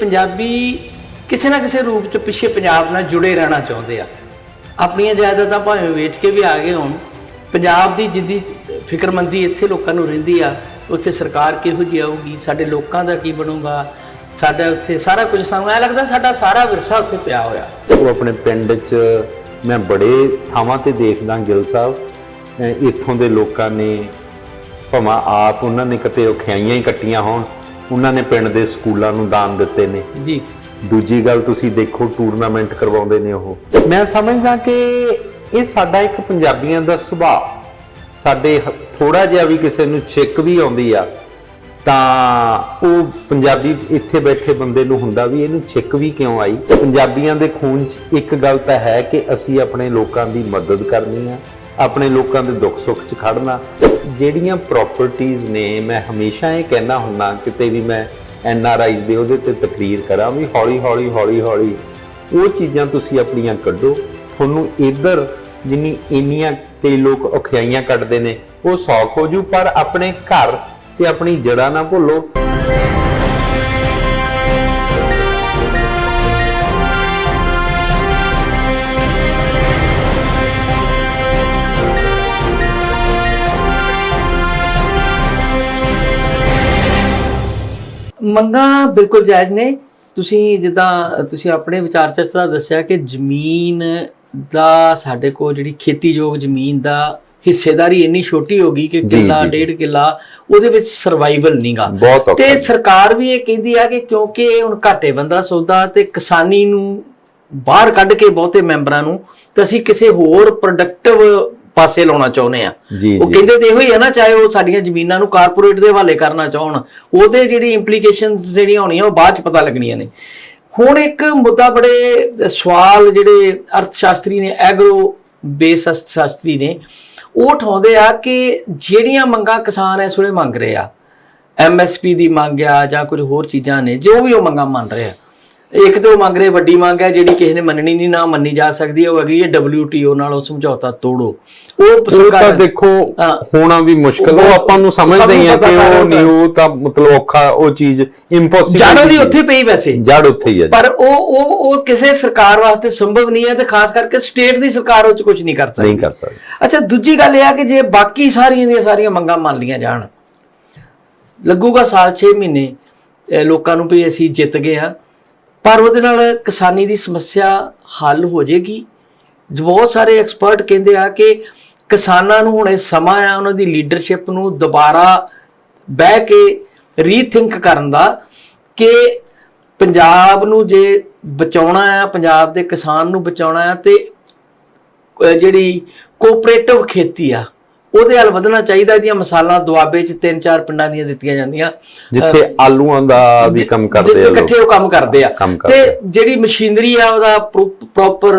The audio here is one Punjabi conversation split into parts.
ਪੰਜਾਬੀ ਕਿਸੇ ਨਾ ਕਿਸੇ ਰੂਪ ਚ ਪਿੱਛੇ ਪੰਜਾਬ ਨਾਲ ਜੁੜੇ ਰਹਿਣਾ ਚਾਹੁੰਦੇ ਆ। ਆਪਣੀਆਂ ਜਾਇਦਾਦਾਂ ਭਾਵੇਂ ਵੇਚ ਕੇ ਵੀ ਆ ਗਏ ਹੋਣ, ਪੰਜਾਬ ਦੀ ਜਿੱਦੀ ਫਿਕਰਮੰਦੀ ਇੱਥੇ ਲੋਕਾਂ ਨੂੰ ਰਹਿੰਦੀ ਆ, ਉੱਥੇ ਸਰਕਾਰ ਕਿਹੋ ਜਿਹੀ ਆਊਗੀ, ਸਾਡੇ ਲੋਕਾਂ ਦਾ ਕੀ ਬਣੂਗਾ, ਸਾਡਾ ਉੱਥੇ ਸਾਰਾ ਕੁਝ ਸਾਨੂੰ ਐ ਲੱਗਦਾ ਸਾਡਾ ਸਾਰਾ ਵਿਰਸਾ ਉੱਥੇ ਪਿਆ ਹੋਇਆ। ਉਹ ਆਪਣੇ ਪਿੰਡ 'ਚ ਮੈਂ ਬੜੇ ਥਾਵਾਂ ਤੇ ਦੇਖਦਾ ਗਿੱਲ ਸਾਹਿਬ ਇੱਥੋਂ ਦੇ ਲੋਕਾਂ ਨੇ, ਭਾਵੇਂ ਆਪ ਉਹਨਾਂ ਨੇ ਕਿਤੇ ਔਖਿਆਈਆਂ ਹੀ ਕੱਟੀਆਂ ਹੋਣ। ਉਹਨਾਂ ਨੇ ਪਿੰਡ ਦੇ ਸਕੂਲਾਂ ਨੂੰ ਦਾਨ ਦਿੱਤੇ ਨੇ। ਜੀ। ਦੂਜੀ ਗੱਲ ਤੁਸੀਂ ਦੇਖੋ ਟੂਰਨਾਮੈਂਟ ਕਰਵਾਉਂਦੇ ਨੇ ਉਹ। ਮੈਂ ਸਮਝਦਾ ਕਿ ਇਹ ਸਾਡਾ ਇੱਕ ਪੰਜਾਬੀਆਂ ਦਾ ਸੁਭਾਅ। ਸਾਡੇ ਥੋੜਾ ਜਿਹਾ ਵੀ ਕਿਸੇ ਨੂੰ ਛਿੱਕ ਵੀ ਆਉਂਦੀ ਆ ਤਾਂ ਉਹ ਪੰਜਾਬੀ ਇੱਥੇ ਬੈਠੇ ਬੰਦੇ ਨੂੰ ਹੁੰਦਾ ਵੀ ਇਹਨੂੰ ਛਿੱਕ ਵੀ ਕਿਉਂ ਆਈ? ਪੰਜਾਬੀਆਂ ਦੇ ਖੂਨ 'ਚ ਇੱਕ ਗੱਲ ਤਾਂ ਹੈ ਕਿ ਅਸੀਂ ਆਪਣੇ ਲੋਕਾਂ ਦੀ ਮਦਦ ਕਰਨੀ ਆ। ਆਪਣੇ ਲੋਕਾਂ ਦੇ ਦੁੱਖ ਸੁੱਖ 'ਚ ਖੜਨਾ। ਜਿਹੜੀਆਂ ਪ੍ਰਾਪਰਟੀਆਂ ਨੇ, ਮੈਂ ਹਮੇਸ਼ਾ ਇਹ ਕਹਿਣਾ ਹੁੰਦਾ, ਕਿਤੇ ਵੀ ਮੈਂ ਐਨ ਆਰ ਆਈਜ਼ ਦੇ ਉਹਦੇ ਤੇ ਤਕਰੀਰ ਕਰਾਂ ਵੀ ਹੌਲੀ ਹੌਲੀ ਹੌਲੀ ਹੌਲੀ ਉਹ ਚੀਜ਼ਾਂ ਤੁਸੀਂ ਆਪਣੀਆਂ ਕੱਢੋ। ਤੁਹਾਨੂੰ ਇੱਧਰ ਜਿੰਨੀ ਇੰਨੀਆਂ ਕਈ ਲੋਕ ਔਖਿਆਈਆਂ ਕੱਢਦੇ ਨੇ, ਉਹ ਸੌਖ ਹੋ ਜੂ ਪਰ ਆਪਣੇ ਘਰ ਤੇ ਆਪਣੀ ਜੜ੍ਹਾਂ ਨਾ ਭੁੱਲੋ। ਮੰਗਾ ਬਿਲਕੁਲ ਜਾਇਜ਼ ਨੇ। ਤੁਸੀਂ ਜਿੱਦਾਂ ਤੁਸੀਂ ਆਪਣੇ ਵਿਚਾਰ ਚਰਚਾ ਦੱਸਿਆ ਕਿ ਜ਼ਮੀਨ ਦਾ ਸਾਡੇ ਕੋਲ ਜਿਹੜੀ ਖੇਤੀਯੋਗ ਜ਼ਮੀਨ ਦਾ ਹਿੱਸੇਦਾਰੀ ਇੰਨੀ ਛੋਟੀ ਹੋ ਗਈ ਕਿ ਕਿੱਲਾ। ਡੇਢ ਕਿੱਲਾ ਉਹਦੇ ਵਿੱਚ ਸਰਵਾਈਵਲ ਨਹੀਂਗਾ ਤੇ ਸਰਕਾਰ ਵੀ ਇਹ ਕਹਿੰਦੀ ਆ ਕਿ ਕਿਉਂਕਿ ਹੁਣ ਘਾਟੇ ਬੰਦਾ ਸੌਦਾ ਤੇ ਕਿਸਾਨੀ ਨੂੰ ਬਾਹਰ ਕੱਢ ਕੇ ਬਹੁਤੇ ਮੈਂਬਰਾਂ ਨੂੰ ਤੇ ਅਸੀਂ ਕਿਸੇ ਹੋਰ ਪ੍ਰੋਡਕਟਿਵ ਪਾਸੇ ਲਾਉਣਾ ਚਾਹੁੰਦੇ ਆ ਉਹ। ਕਹਿੰਦੇ ਤੇ ਇਹੋ ਹੀ ਆ ਨਾ ਚਾਹੇ ਉਹ ਸਾਡੀਆਂ ਜ਼ਮੀਨਾਂ ਨੂੰ ਕਾਰਪੋਰੇਟ ਦੇ ਹਵਾਲੇ ਕਰਨਾ ਚਾਹਣ ਉਹਦੇ ਜਿਹੜੀ ਇੰਪਲੀਕੇਸ਼ਨਸ ਜਿਹੜੀਆਂ ਹੋਣੀਆਂ ਉਹ ਬਾਅਦ ਚ ਪਤਾ ਲੱਗਣੀਆਂ ਨੇ ਹੁਣ ਇੱਕ ਮੁੱਦਾ ਬੜੇ ਸਵਾਲ ਜਿਹੜੇ ਅਰਥ ਸ਼ਾਸਤਰੀ ਨੇ ਐਗਰੋ ਬੇਸ ਅਰਥ ਸ਼ਾਸਤਰੀ ਨੇ ਉਹ ਉਠਾਉਂਦੇ ਆ ਕਿ ਜਿਹੜੀਆਂ ਮੰਗਾਂ ਕਿਸਾਨ ਇਸ ਵੇਲੇ ਮੰਗ ਰਹੇ ਆ ਐਮਐਸਪੀ ਦੀ ਮੰਗ ਆ ਜਾਂ ਕੁਝ ਹੋਰ ਚੀਜ਼ਾਂ ਨੇ ਜੋ ਵੀ ਉਹ ਮੰਗਾਂ ਮੰਨ ਰਹੇ ਆ ਇੱਕ ਤੇ ਉਹ ਮੰਗ ਰਹੇ ਵੱਡੀ ਮੰਗ ਹੈ ਜਿਹੜੀ ਕਿਸੇ ਨੇ ਮੰਨਣੀ ਨਹੀਂ ਨਾ ਮੰਨੀ ਜਾ ਸਕਦੀ ਉਹ ਹੈਗੀ ਹੈ WTO ਨਾਲ ਉਹ ਸਮਝੌਤਾ ਤੋੜੋ। ਉਹ ਸਰਕਾਰ ਦੇਖੋ। ਹੋਣਾ ਵੀ ਮੁਸ਼ਕਲ ਉਹ ਆਪਾਂ ਨੂੰ ਸਮਝਦੇ ਹੀ ਆ ਕਿ ਉਹ ਨੂੰ ਨਹੀਂ ਉਹ ਤਾਂ ਮਤਲਬ ਔਖਾ ਉਹ ਚੀਜ਼ ਇੰਪੋਸੀਬਲ ਜੜ ਉਹਦੀ ਉੱਥੇ ਪਈ ਵੈਸੇ। ਜੜ ਉੱਥੇ ਹੀ ਹੈ। ਪਰ ਉਹ ਉਹ ਉਹ ਕਿਸੇ ਸਰਕਾਰ ਵਾਸਤੇ ਸੰਭਵ ਨਹੀਂ ਹੈ ਤੇ ਖਾਸ ਕਰਕੇ ਸਟੇਟ ਦੀ ਸਰਕਾਰ ਉਹ ਚ ਕੁਝ ਨਹੀਂ ਕਰ ਸਕਦੀ। ਨਹੀਂ ਕਰ ਸਕਦੇ। ਅੱਛਾ ਦੂਜੀ ਗੱਲ ਇਹ ਆ ਕਿ ਜੇ ਬਾਕੀ ਸਾਰੀਆਂ ਦੀਆਂ ਸਾਰੀਆਂ ਮੰਗਾਂ ਮੰਨ ਲੀਆਂ ਜਾਣ ਲੱਗੂਗਾ ਸਾਲ 6 ਮਹੀਨੇ ਲੋਕਾਂ ਨੂੰ ਵੀ ਅਸੀਂ ਜਿੱਤ ਗਏ ਆ ਪਰ ਉਹਦੇ ਨਾਲ ਕਿਸਾਨੀ ਦੀ ਸਮੱਸਿਆ ਹੱਲ ਹੋ ਜਾਏਗੀ। ਬਹੁਤ ਸਾਰੇ ਐਕਸਪਰਟ ਕਹਿੰਦੇ ਆ ਕਿ ਕਿਸਾਨਾਂ ਨੂੰ ਹੁਣ ਇਹ ਸਮਾਂ ਆ, ਉਹਨਾਂ ਦੀ ਲੀਡਰਸ਼ਿਪ ਨੂੰ ਦੁਬਾਰਾ ਬਹਿ ਕੇ ਰੀਥਿੰਕ ਕਰਨ ਦਾ ਕਿ ਪੰਜਾਬ ਨੂੰ ਜੇ ਬਚਾਉਣਾ ਆ, ਪੰਜਾਬ ਦੇ ਕਿਸਾਨ ਨੂੰ ਬਚਾਉਣਾ ਆ ਤੇ ਜਿਹੜੀ ਕੋਆਪਰੇਟਿਵ ਖੇਤੀ ਆ ਉਹਦੇ ਵੱਲ ਵਧਣਾ ਚਾਹੀਦਾ ਇਹਦੀਆਂ ਮਿਸਾਲਾਂ ਦੁਆਬੇ ਚ ਤਿੰਨ ਚਾਰ ਪਿੰਡਾਂ ਦੀਆਂ ਦਿੱਤੀਆਂ ਜਾਂਦੀਆਂ। ਜਿੱਥੇ ਆਲੂਆਂ ਦਾ ਵੀ ਕੰਮ ਕਰਦੇ ਆ ਇਕੱਠੇ ਉਹ ਕੰਮ ਕਰਦੇ ਆ। ਤੇ ਜਿਹੜੀ ਮਸ਼ੀਨਰੀ ਆ ਉਹਦਾ ਪ੍ਰੋਪਰ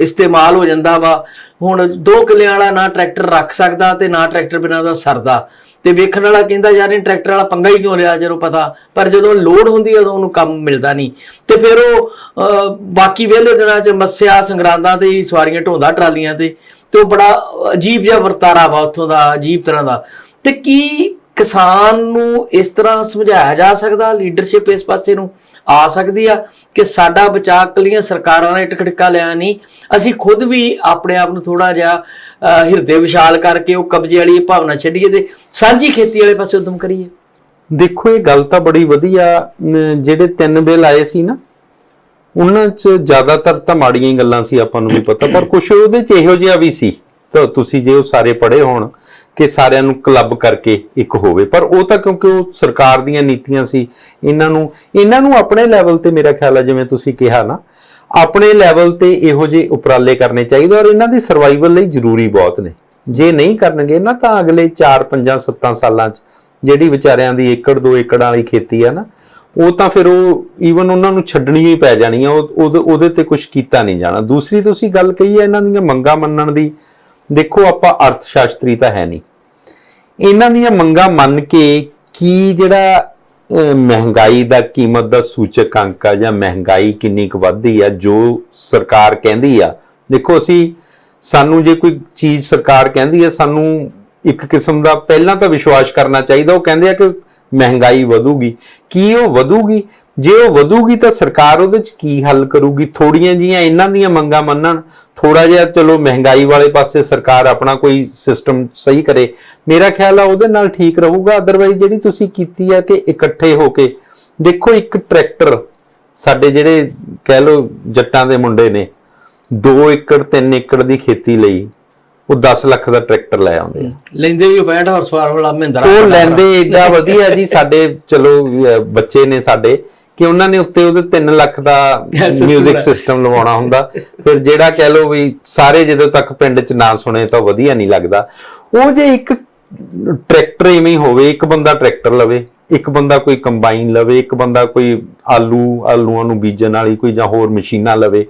ਇਸਤੇਮਾਲ ਹੋ ਜਾਂਦਾ ਵਾ। ਹੁਣ ਦੋ ਕਿੱਲਿਆਂ ਵਾਲਾ ਨਾ ਟਰੈਕਟਰ ਰੱਖ ਸਕਦਾ ਤੇ ਨਾ ਟਰੈਕਟਰ ਬਿਨਾਂ ਦਾ ਸਰਦਾ। ਤੇ ਵੇਖਣ ਵਾਲਾ ਕਹਿੰਦਾ ਯਾਰ ਇਹ ਟਰੈਕਟਰ ਵਾਲਾ ਪੰਗਾ ਹੀ ਕਿਉਂ ਲਿਆ ਜਦੋਂ ਪਤਾ? ਪਰ ਜਦੋਂ ਲੋਡ ਹੁੰਦੀ ਹੈ ਉਦੋਂ ਉਹਨੂੰ ਕੰਮ ਮਿਲਦਾ ਨਹੀਂ। ਤੇ ਫਿਰ ਉਹ ਬਾਕੀ ਵਿਹਲੇ ਦਿਨਾਂ 'ਚ ਮੱਸਿਆ ਸੰਗਰਾਂਦਾਂ ਤੇ ਹੀ ਸਵਾਰੀਆਂ ਢੋਂਦਾ ਟਰਾਲੀਆਂ ਤੇ। ਤੇ ਉਹ ਬੜਾ ਅਜੀਬ ਜਿਹਾ ਵਰਤਾਰਾ ਵਾ ਉੱਥੋਂ ਦਾ, ਅਜੀਬ ਤਰ੍ਹਾਂ ਦਾ। ਤੇ ਕੀ ਕਿਸਾਨ ਨੂੰ ਇਸ ਤਰ੍ਹਾਂ ਸਮਝਾਇਆ ਜਾ ਸਕਦਾ ਲੀਡਰਸ਼ਿਪ ਇਸ ਪਾਸੇ ਨੂੰ ਆ ਸਕਦੀ ਆ ਕਿ ਸਾਡਾ ਬਚਾਅ ਕਲੀਆਂ ਸਰਕਾਰਾਂ ਨੇ ਟਕਟਕਾ ਲਿਆ ਨਹੀਂ। ਅਸੀਂ ਖੁਦ ਵੀ ਆਪਣੇ ਆਪ ਨੂੰ ਥੋੜਾ ਜਿਹਾ ਹਿਰਦੇ ਵਿਸ਼ਾਲ ਕਰਕੇ ਉਹ ਕਬਜ਼ੇ ਵਾਲੀ ਭਾਵਨਾ ਛੱਡੀਏ ਤੇ ਸਾਂਝੀ ਖੇਤੀ ਵਾਲੇ ਪਾਸੇ ਉਦਮ ਕਰੀਏ। ਦੇਖੋ, ਇਹ ਗੱਲ ਤਾਂ ਬੜੀ ਵਧੀਆ ਜਿਹੜੇ ਤਿੰਨ ਬਿੱਲ ਆਏ ਸੀ ਨਾ ਉਹਨਾਂ 'ਚ ਜ਼ਿਆਦਾਤਰ ਤਾਂ ਮਾੜੀਆਂ ਗੱਲਾਂ ਸੀ ਆਪਾਂ ਨੂੰ ਵੀ ਪਤਾ, ਪਰ ਕੁਝ ਉਹਦੇ 'ਚ ਇਹੋ ਜਿਹਾ ਵੀ ਸੀ। ਤਾਂ ਤੁਸੀਂ ਜੇ ਉਹ ਸਾਰੇ ਪੜ੍ਹੇ ਹੋਣ ਕਿ ਸਾਰਿਆਂ ਨੂੰ ਕਲੱਬ ਕਰਕੇ ਇੱਕ ਹੋਵੇ, ਪਰ ਉਹ ਤਾਂ ਕਿਉਂਕਿ ਉਹ ਸਰਕਾਰ ਦੀਆਂ ਨੀਤੀਆਂ ਸੀ, ਇਹਨਾਂ ਨੂੰ ਇਹਨਾਂ ਨੂੰ ਆਪਣੇ ਲੈਵਲ ਤੇ ਮੇਰਾ ਖਿਆਲ ਹੈ ਜਿਵੇਂ ਤੁਸੀਂ ਕਿਹਾ ਨਾ, ਆਪਣੇ ਲੈਵਲ ਤੇ ਇਹੋ ਜਿਹੇ ਉਪਰਾਲੇ ਕਰਨੇ ਚਾਹੀਦੇ ਔਰ ਇਹਨਾਂ ਦੀ ਸਰਵਾਈਵਲ ਲਈ ਜ਼ਰੂਰੀ ਬਹੁਤ ਨੇ। ਜੇ ਨਹੀਂ ਕਰਨਗੇ ਨਾ ਤਾਂ ਅਗਲੇ 4 5 7 ਸਾਲਾਂ 'ਚ ਜਿਹੜੀ ਵਿਚਾਰਿਆਂ ਦੀ ਏਕੜ, ਦੋ ਏਕੜਾਂ ਵਾਲੀ ਖੇਤੀ ਆ ਨਾ ਉਹ ਤਾਂ ਫਿਰ ਉਹ ਈਵਨ ਉਹਨਾਂ ਨੂੰ ਛੱਡਣੀ ਹੀ ਪੈ ਜਾਣੀ ਆ ਉਹਦੇ- ਤੇ ਕੁਝ ਕੀਤਾ ਨਹੀਂ ਜਾਣਾ। ਦੂਸਰੀ ਤੁਸੀਂ ਗੱਲ ਕਹੀ ਹੈ ਇਹਨਾਂ ਦੀਆਂ ਮੰਗਾਂ ਮੰਨਣ ਦੀ, ਦੇਖੋ ਆਪਾਂ ਅਰਥ ਸ਼ਾਸਤਰੀ ਤਾਂ ਹੈ ਨਹੀਂ। ਇਹਨਾਂ ਦੀਆਂ ਮੰਗਾਂ ਮੰਨ ਕੇ ਕੀ ਜਿਹੜਾ ਮਹਿੰਗਾਈ ਦਾ ਕੀਮਤ ਦਾ ਸੂਚਕ ਅੰਕ ਆ ਜਾਂ ਮਹਿੰਗਾਈ ਕਿੰਨੀ ਕੁ ਵੱਧਦੀ ਆ, ਜੋ ਸਰਕਾਰ ਕਹਿੰਦੀ ਆ, ਦੇਖੋ ਅਸੀਂ ਸਾਨੂੰ ਜੇ ਕੋਈ ਚੀਜ਼ ਸਰਕਾਰ ਕਹਿੰਦੀ ਆ, ਸਾਨੂੰ ਇੱਕ ਕਿਸਮ ਦਾ ਪਹਿਲਾਂ ਤਾਂ ਵਿਸ਼ਵਾਸ ਕਰਨਾ ਚਾਹੀਦਾ, ਉਹ ਕਹਿੰਦੇ ਆ ਕਿ ਮਹਿੰਗਾਈ ਵਧੂਗੀ। ਕੀ ਉਹ ਵਧੂਗੀ? ਜੇ ਉਹ ਵਧੂਗੀ ਤਾਂ ਸਰਕਾਰ ਉਹਦੇ ਚ ਕੀ ਹੱਲ ਕਰੂਗੀ? ਥੋੜੀਆਂ ਜੀਆਂ ਇਹਨਾਂ ਦੀਆਂ ਮੰਗਾਂ ਮੰਨਣ। ਥੋੜਾ ਜਿਹਾ ਚਲੋ ਮਹਿੰਗਾਈ ਵਾਲੇ ਪਾਸੇ ਸਰਕਾਰ ਆਪਣਾ ਕੋਈ ਸਿਸਟਮ ਸਹੀ ਕਰੇ। ਮੇਰਾ ਖਿਆਲ ਆ ਉਹਦੇ ਨਾਲ ਠੀਕ ਰਹੂਗਾ। ਅਦਰਵਾਈਜ਼ ਜਿਹੜੀ ਤੁਸੀਂ ਕੀਤੀ ਆ ਕਿ ਇਕੱਠੇ ਹੋ ਕੇ, ਦੇਖੋ ਇੱਕ ਟਰੈਕਟਰ, ਸਾਡੇ ਜਿਹੜੇ ਕਹਿ ਲੋ ਜੱਟਾਂ ਦੇ ਮੁੰਡੇ ਨੇ 2 ਏਕੜ 3 ਏਕੜ ਦੀ ਖੇਤੀ ਲਈ। ਉਹ 10 ਲੱਖ ਦਾ ਟਰੈਕਟਰ ਲੈ ਆਉਂਦੇ ਆ। ਲੈਂਦੇ ਵੀ 65 ਹਾਰਸ ਪਾਵਰ ਵਾਲਾ ਮਹਿੰਦਰਾ ਉਹ ਲੈਂਦੇ ਏਡਾ ਵਧੀਆ ਜੀ ਸਾਡੇ ਚਲੋ ਬੱਚੇ ਨੇ ਸਾਡੇ ਕਿ ਉਹਨਾਂ ਨੇ ਉੱਤੇ ਉਹਦੇ 3 ਲੱਖ ਦਾ 뮤직। ਸਿਸਟਮ ਲਵਾਉਣਾ ਹੁੰਦਾ। ਫਿਰ ਜਿਹੜਾ ਕਹਿ ਲੋ ਵੀ ਸਾਰੇ ਜਦੋਂ ਤੱਕ ਪਿੰਡ 'ਚ ਨਾ ਸੁਣੇ ਤਾਂ ਵਧੀਆ ਨਹੀਂ ਲੱਗਦਾ। ਉਹ ਜੇ ਇੱਕ ਟਰੈਕਟਰ ਹੀ ਹੋਵੇ ਇੱਕ ਬੰਦਾ ਟਰੈਕਟਰ ਲਵੇ ਇੱਕ ਬੰਦਾ ਕੋਈ ਕੰਬਾਈਨ ਲਵੇ ਇੱਕ ਬੰਦਾ ਕੋਈ ਆਲੂ ਆਲੂਆਂ ਨੂੰ ਬੀਜਣ ਵਾਲੀ ਕੋਈ ਜਾਂ ਹੋਰ ਮਸ਼ੀਨਾਂ ਲਵੇ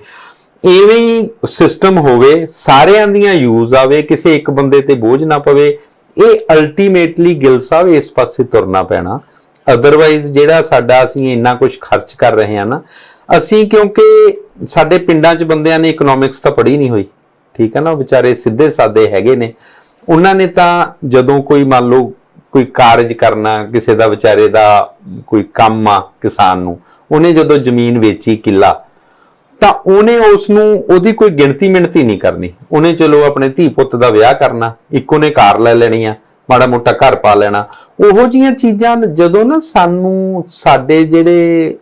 ਇਵੇਂ ਸਿਸਟਮ ਹੋਵੇ, ਸਾਰਿਆਂ ਦੀਆਂ ਯੂਜ਼ ਆਵੇ, ਕਿਸੇ ਇੱਕ ਬੰਦੇ ਤੇ ਬੋਝ ਨਾ ਪਵੇ, ਇਹ ਅਲਟੀਮੇਟਲੀ ਗਿਲ ਸਾਹਿਬ ਇਸ ਪਾਸੇ ਤੁਰਨਾ ਪੈਣਾ। ਅਦਰਵਾਈਜ਼ ਜਿਹੜਾ ਸਾਡਾ ਅਸੀਂ ਇੰਨਾ ਕੁਝ ਖਰਚ ਕਰ ਰਹੇ ਹਾਂ ਨਾ, ਅਸੀਂ ਕਿਉਂਕਿ ਸਾਡੇ ਪਿੰਡਾਂ 'ਚ ਬੰਦਿਆਂ ਨੇ ਇਕਨੋਮਿਕਸ ਤਾਂ ਪੜ੍ਹੀ ਨਹੀਂ ਹੋਈ। ਠੀਕ ਹੈ ਨਾ ਵਿਚਾਰੇ ਸਿੱਧੇ ਸਾਦੇ ਹੈਗੇ ਨੇ। ਉਹਨਾਂ ਨੇ ਤਾਂ ਜਦੋਂ ਕੋਈ ਮੰਨ ਲਓ ਕੋਈ ਕਾਰਜ ਕਰਨਾ, ਕਿਸੇ ਦਾ ਵਿਚਾਰੇ ਦਾ ਕੋਈ ਕੰਮ ਆ ਕਿਸਾਨ ਨੂੰ, ਉਹਨੇ ਜਦੋਂ ਜ਼ਮੀਨ ਵੇਚੀ ਕਿੱਲਾ ਤਾਂ ਉਹਨੇ ਉਸ ਨੂੰ ਉਹਦੀ ਕੋਈ ਗਿਣਤੀ ਮਿਣਤੀ ਨਹੀਂ ਕਰਨੀ। ਉਹਨੇ ਚਲੋ ਆਪਣੇ ਧੀ ਪੁੱਤ ਦਾ ਵਿਆਹ ਕਰਨਾ, ਇੱਕੋ ਨੇ ਕਾਰ ਲੈ ਲੈਣੀ ਆ, ਮਾੜਾ ਮੋਟਾ ਘਰ ਪਾ ਲੈਣਾ। ਉਹੋ ਜੀਆਂ ਚੀਜ਼ਾਂ ਜਦੋਂ ਨਾ ਸਾਨੂੰ ਸਾਡੇ ਜਿਹੜੇ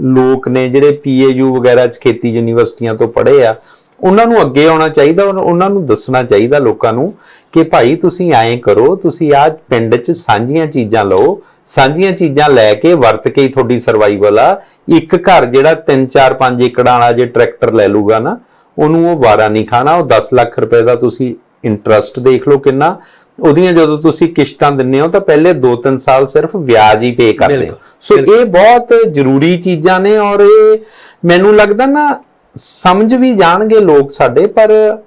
ਲੋਕ ਨੇ, ਜਿਹੜੇ ਪੀਏਯੂ ਵਗੈਰਾ ਚ ਖੇਤੀ ਯੂਨੀਵਰਸਿਟੀਆਂ ਤੋਂ ਪੜ੍ਹੇ ਆ ਉਹਨਾਂ ਨੂੰ ਅੱਗੇ ਆਉਣਾ ਚਾਹੀਦਾ ਉਹਨਾਂ- ਨੂੰ ਦੱਸਣਾ ਚਾਹੀਦਾ ਲੋਕਾਂ ਨੂੰ ਕਿ ਭਾਈ ਤੁਸੀਂ ਐਂ ਕਰੋ ਤੁਸੀਂ ਆ ਪਿੰਡ 'ਚ ਸਾਂਝੀਆਂ ਚੀਜ਼ਾਂ ਲਓ। ਸਾਂਝੀਆਂ ਚੀਜ਼ਾਂ ਲੈ ਕੇ ਵਰਤ ਕੇ ਹੀ ਤੁਹਾਡੀ ਸਰਵਾਈਵਲ ਆ। ਇੱਕ ਘਰ ਜਿਹੜਾ 3 4 5 ਏਕੜਾਂ ਵਾਲਾ ਜੇ ਟਰੈਕਟਰ ਲੈ ਲੂਗਾ ਨਾ ਉਹਨੂੰ ਉਹ ਵਾਰਾ ਨਹੀਂ ਖਾਣਾ। ਉਹ 10 ਲੱਖ ਰੁਪਏ ਦਾ ਤੁਸੀਂ ਇੰਟਰਸਟ ਦੇਖ ਲਓ ਕਿੰਨਾ। ਉਹਦੀਆਂ ਜਦੋਂ ਤੁਸੀਂ ਕਿਸ਼ਤਾਂ ਦਿੰਦੇ ਹੋ ਤਾਂ ਪਹਿਲੇ 2-3 ਸਾਲ ਸਿਰਫ ਵਿਆਜ ਹੀ ਪੇ ਕਰਦੇ ਹੋ। ਸੋ ਇਹ ਬਹੁਤ ਜ਼ਰੂਰੀ ਚੀਜ਼ਾਂ ਨੇ ਔਰ ਇਹ ਮੈਨੂੰ ਲੱਗਦਾ ਨਾ ਸਮਝ ਵੀ ਜਾਣਗੇ ਲੋਕ ਸਾਡੇ ਪਰ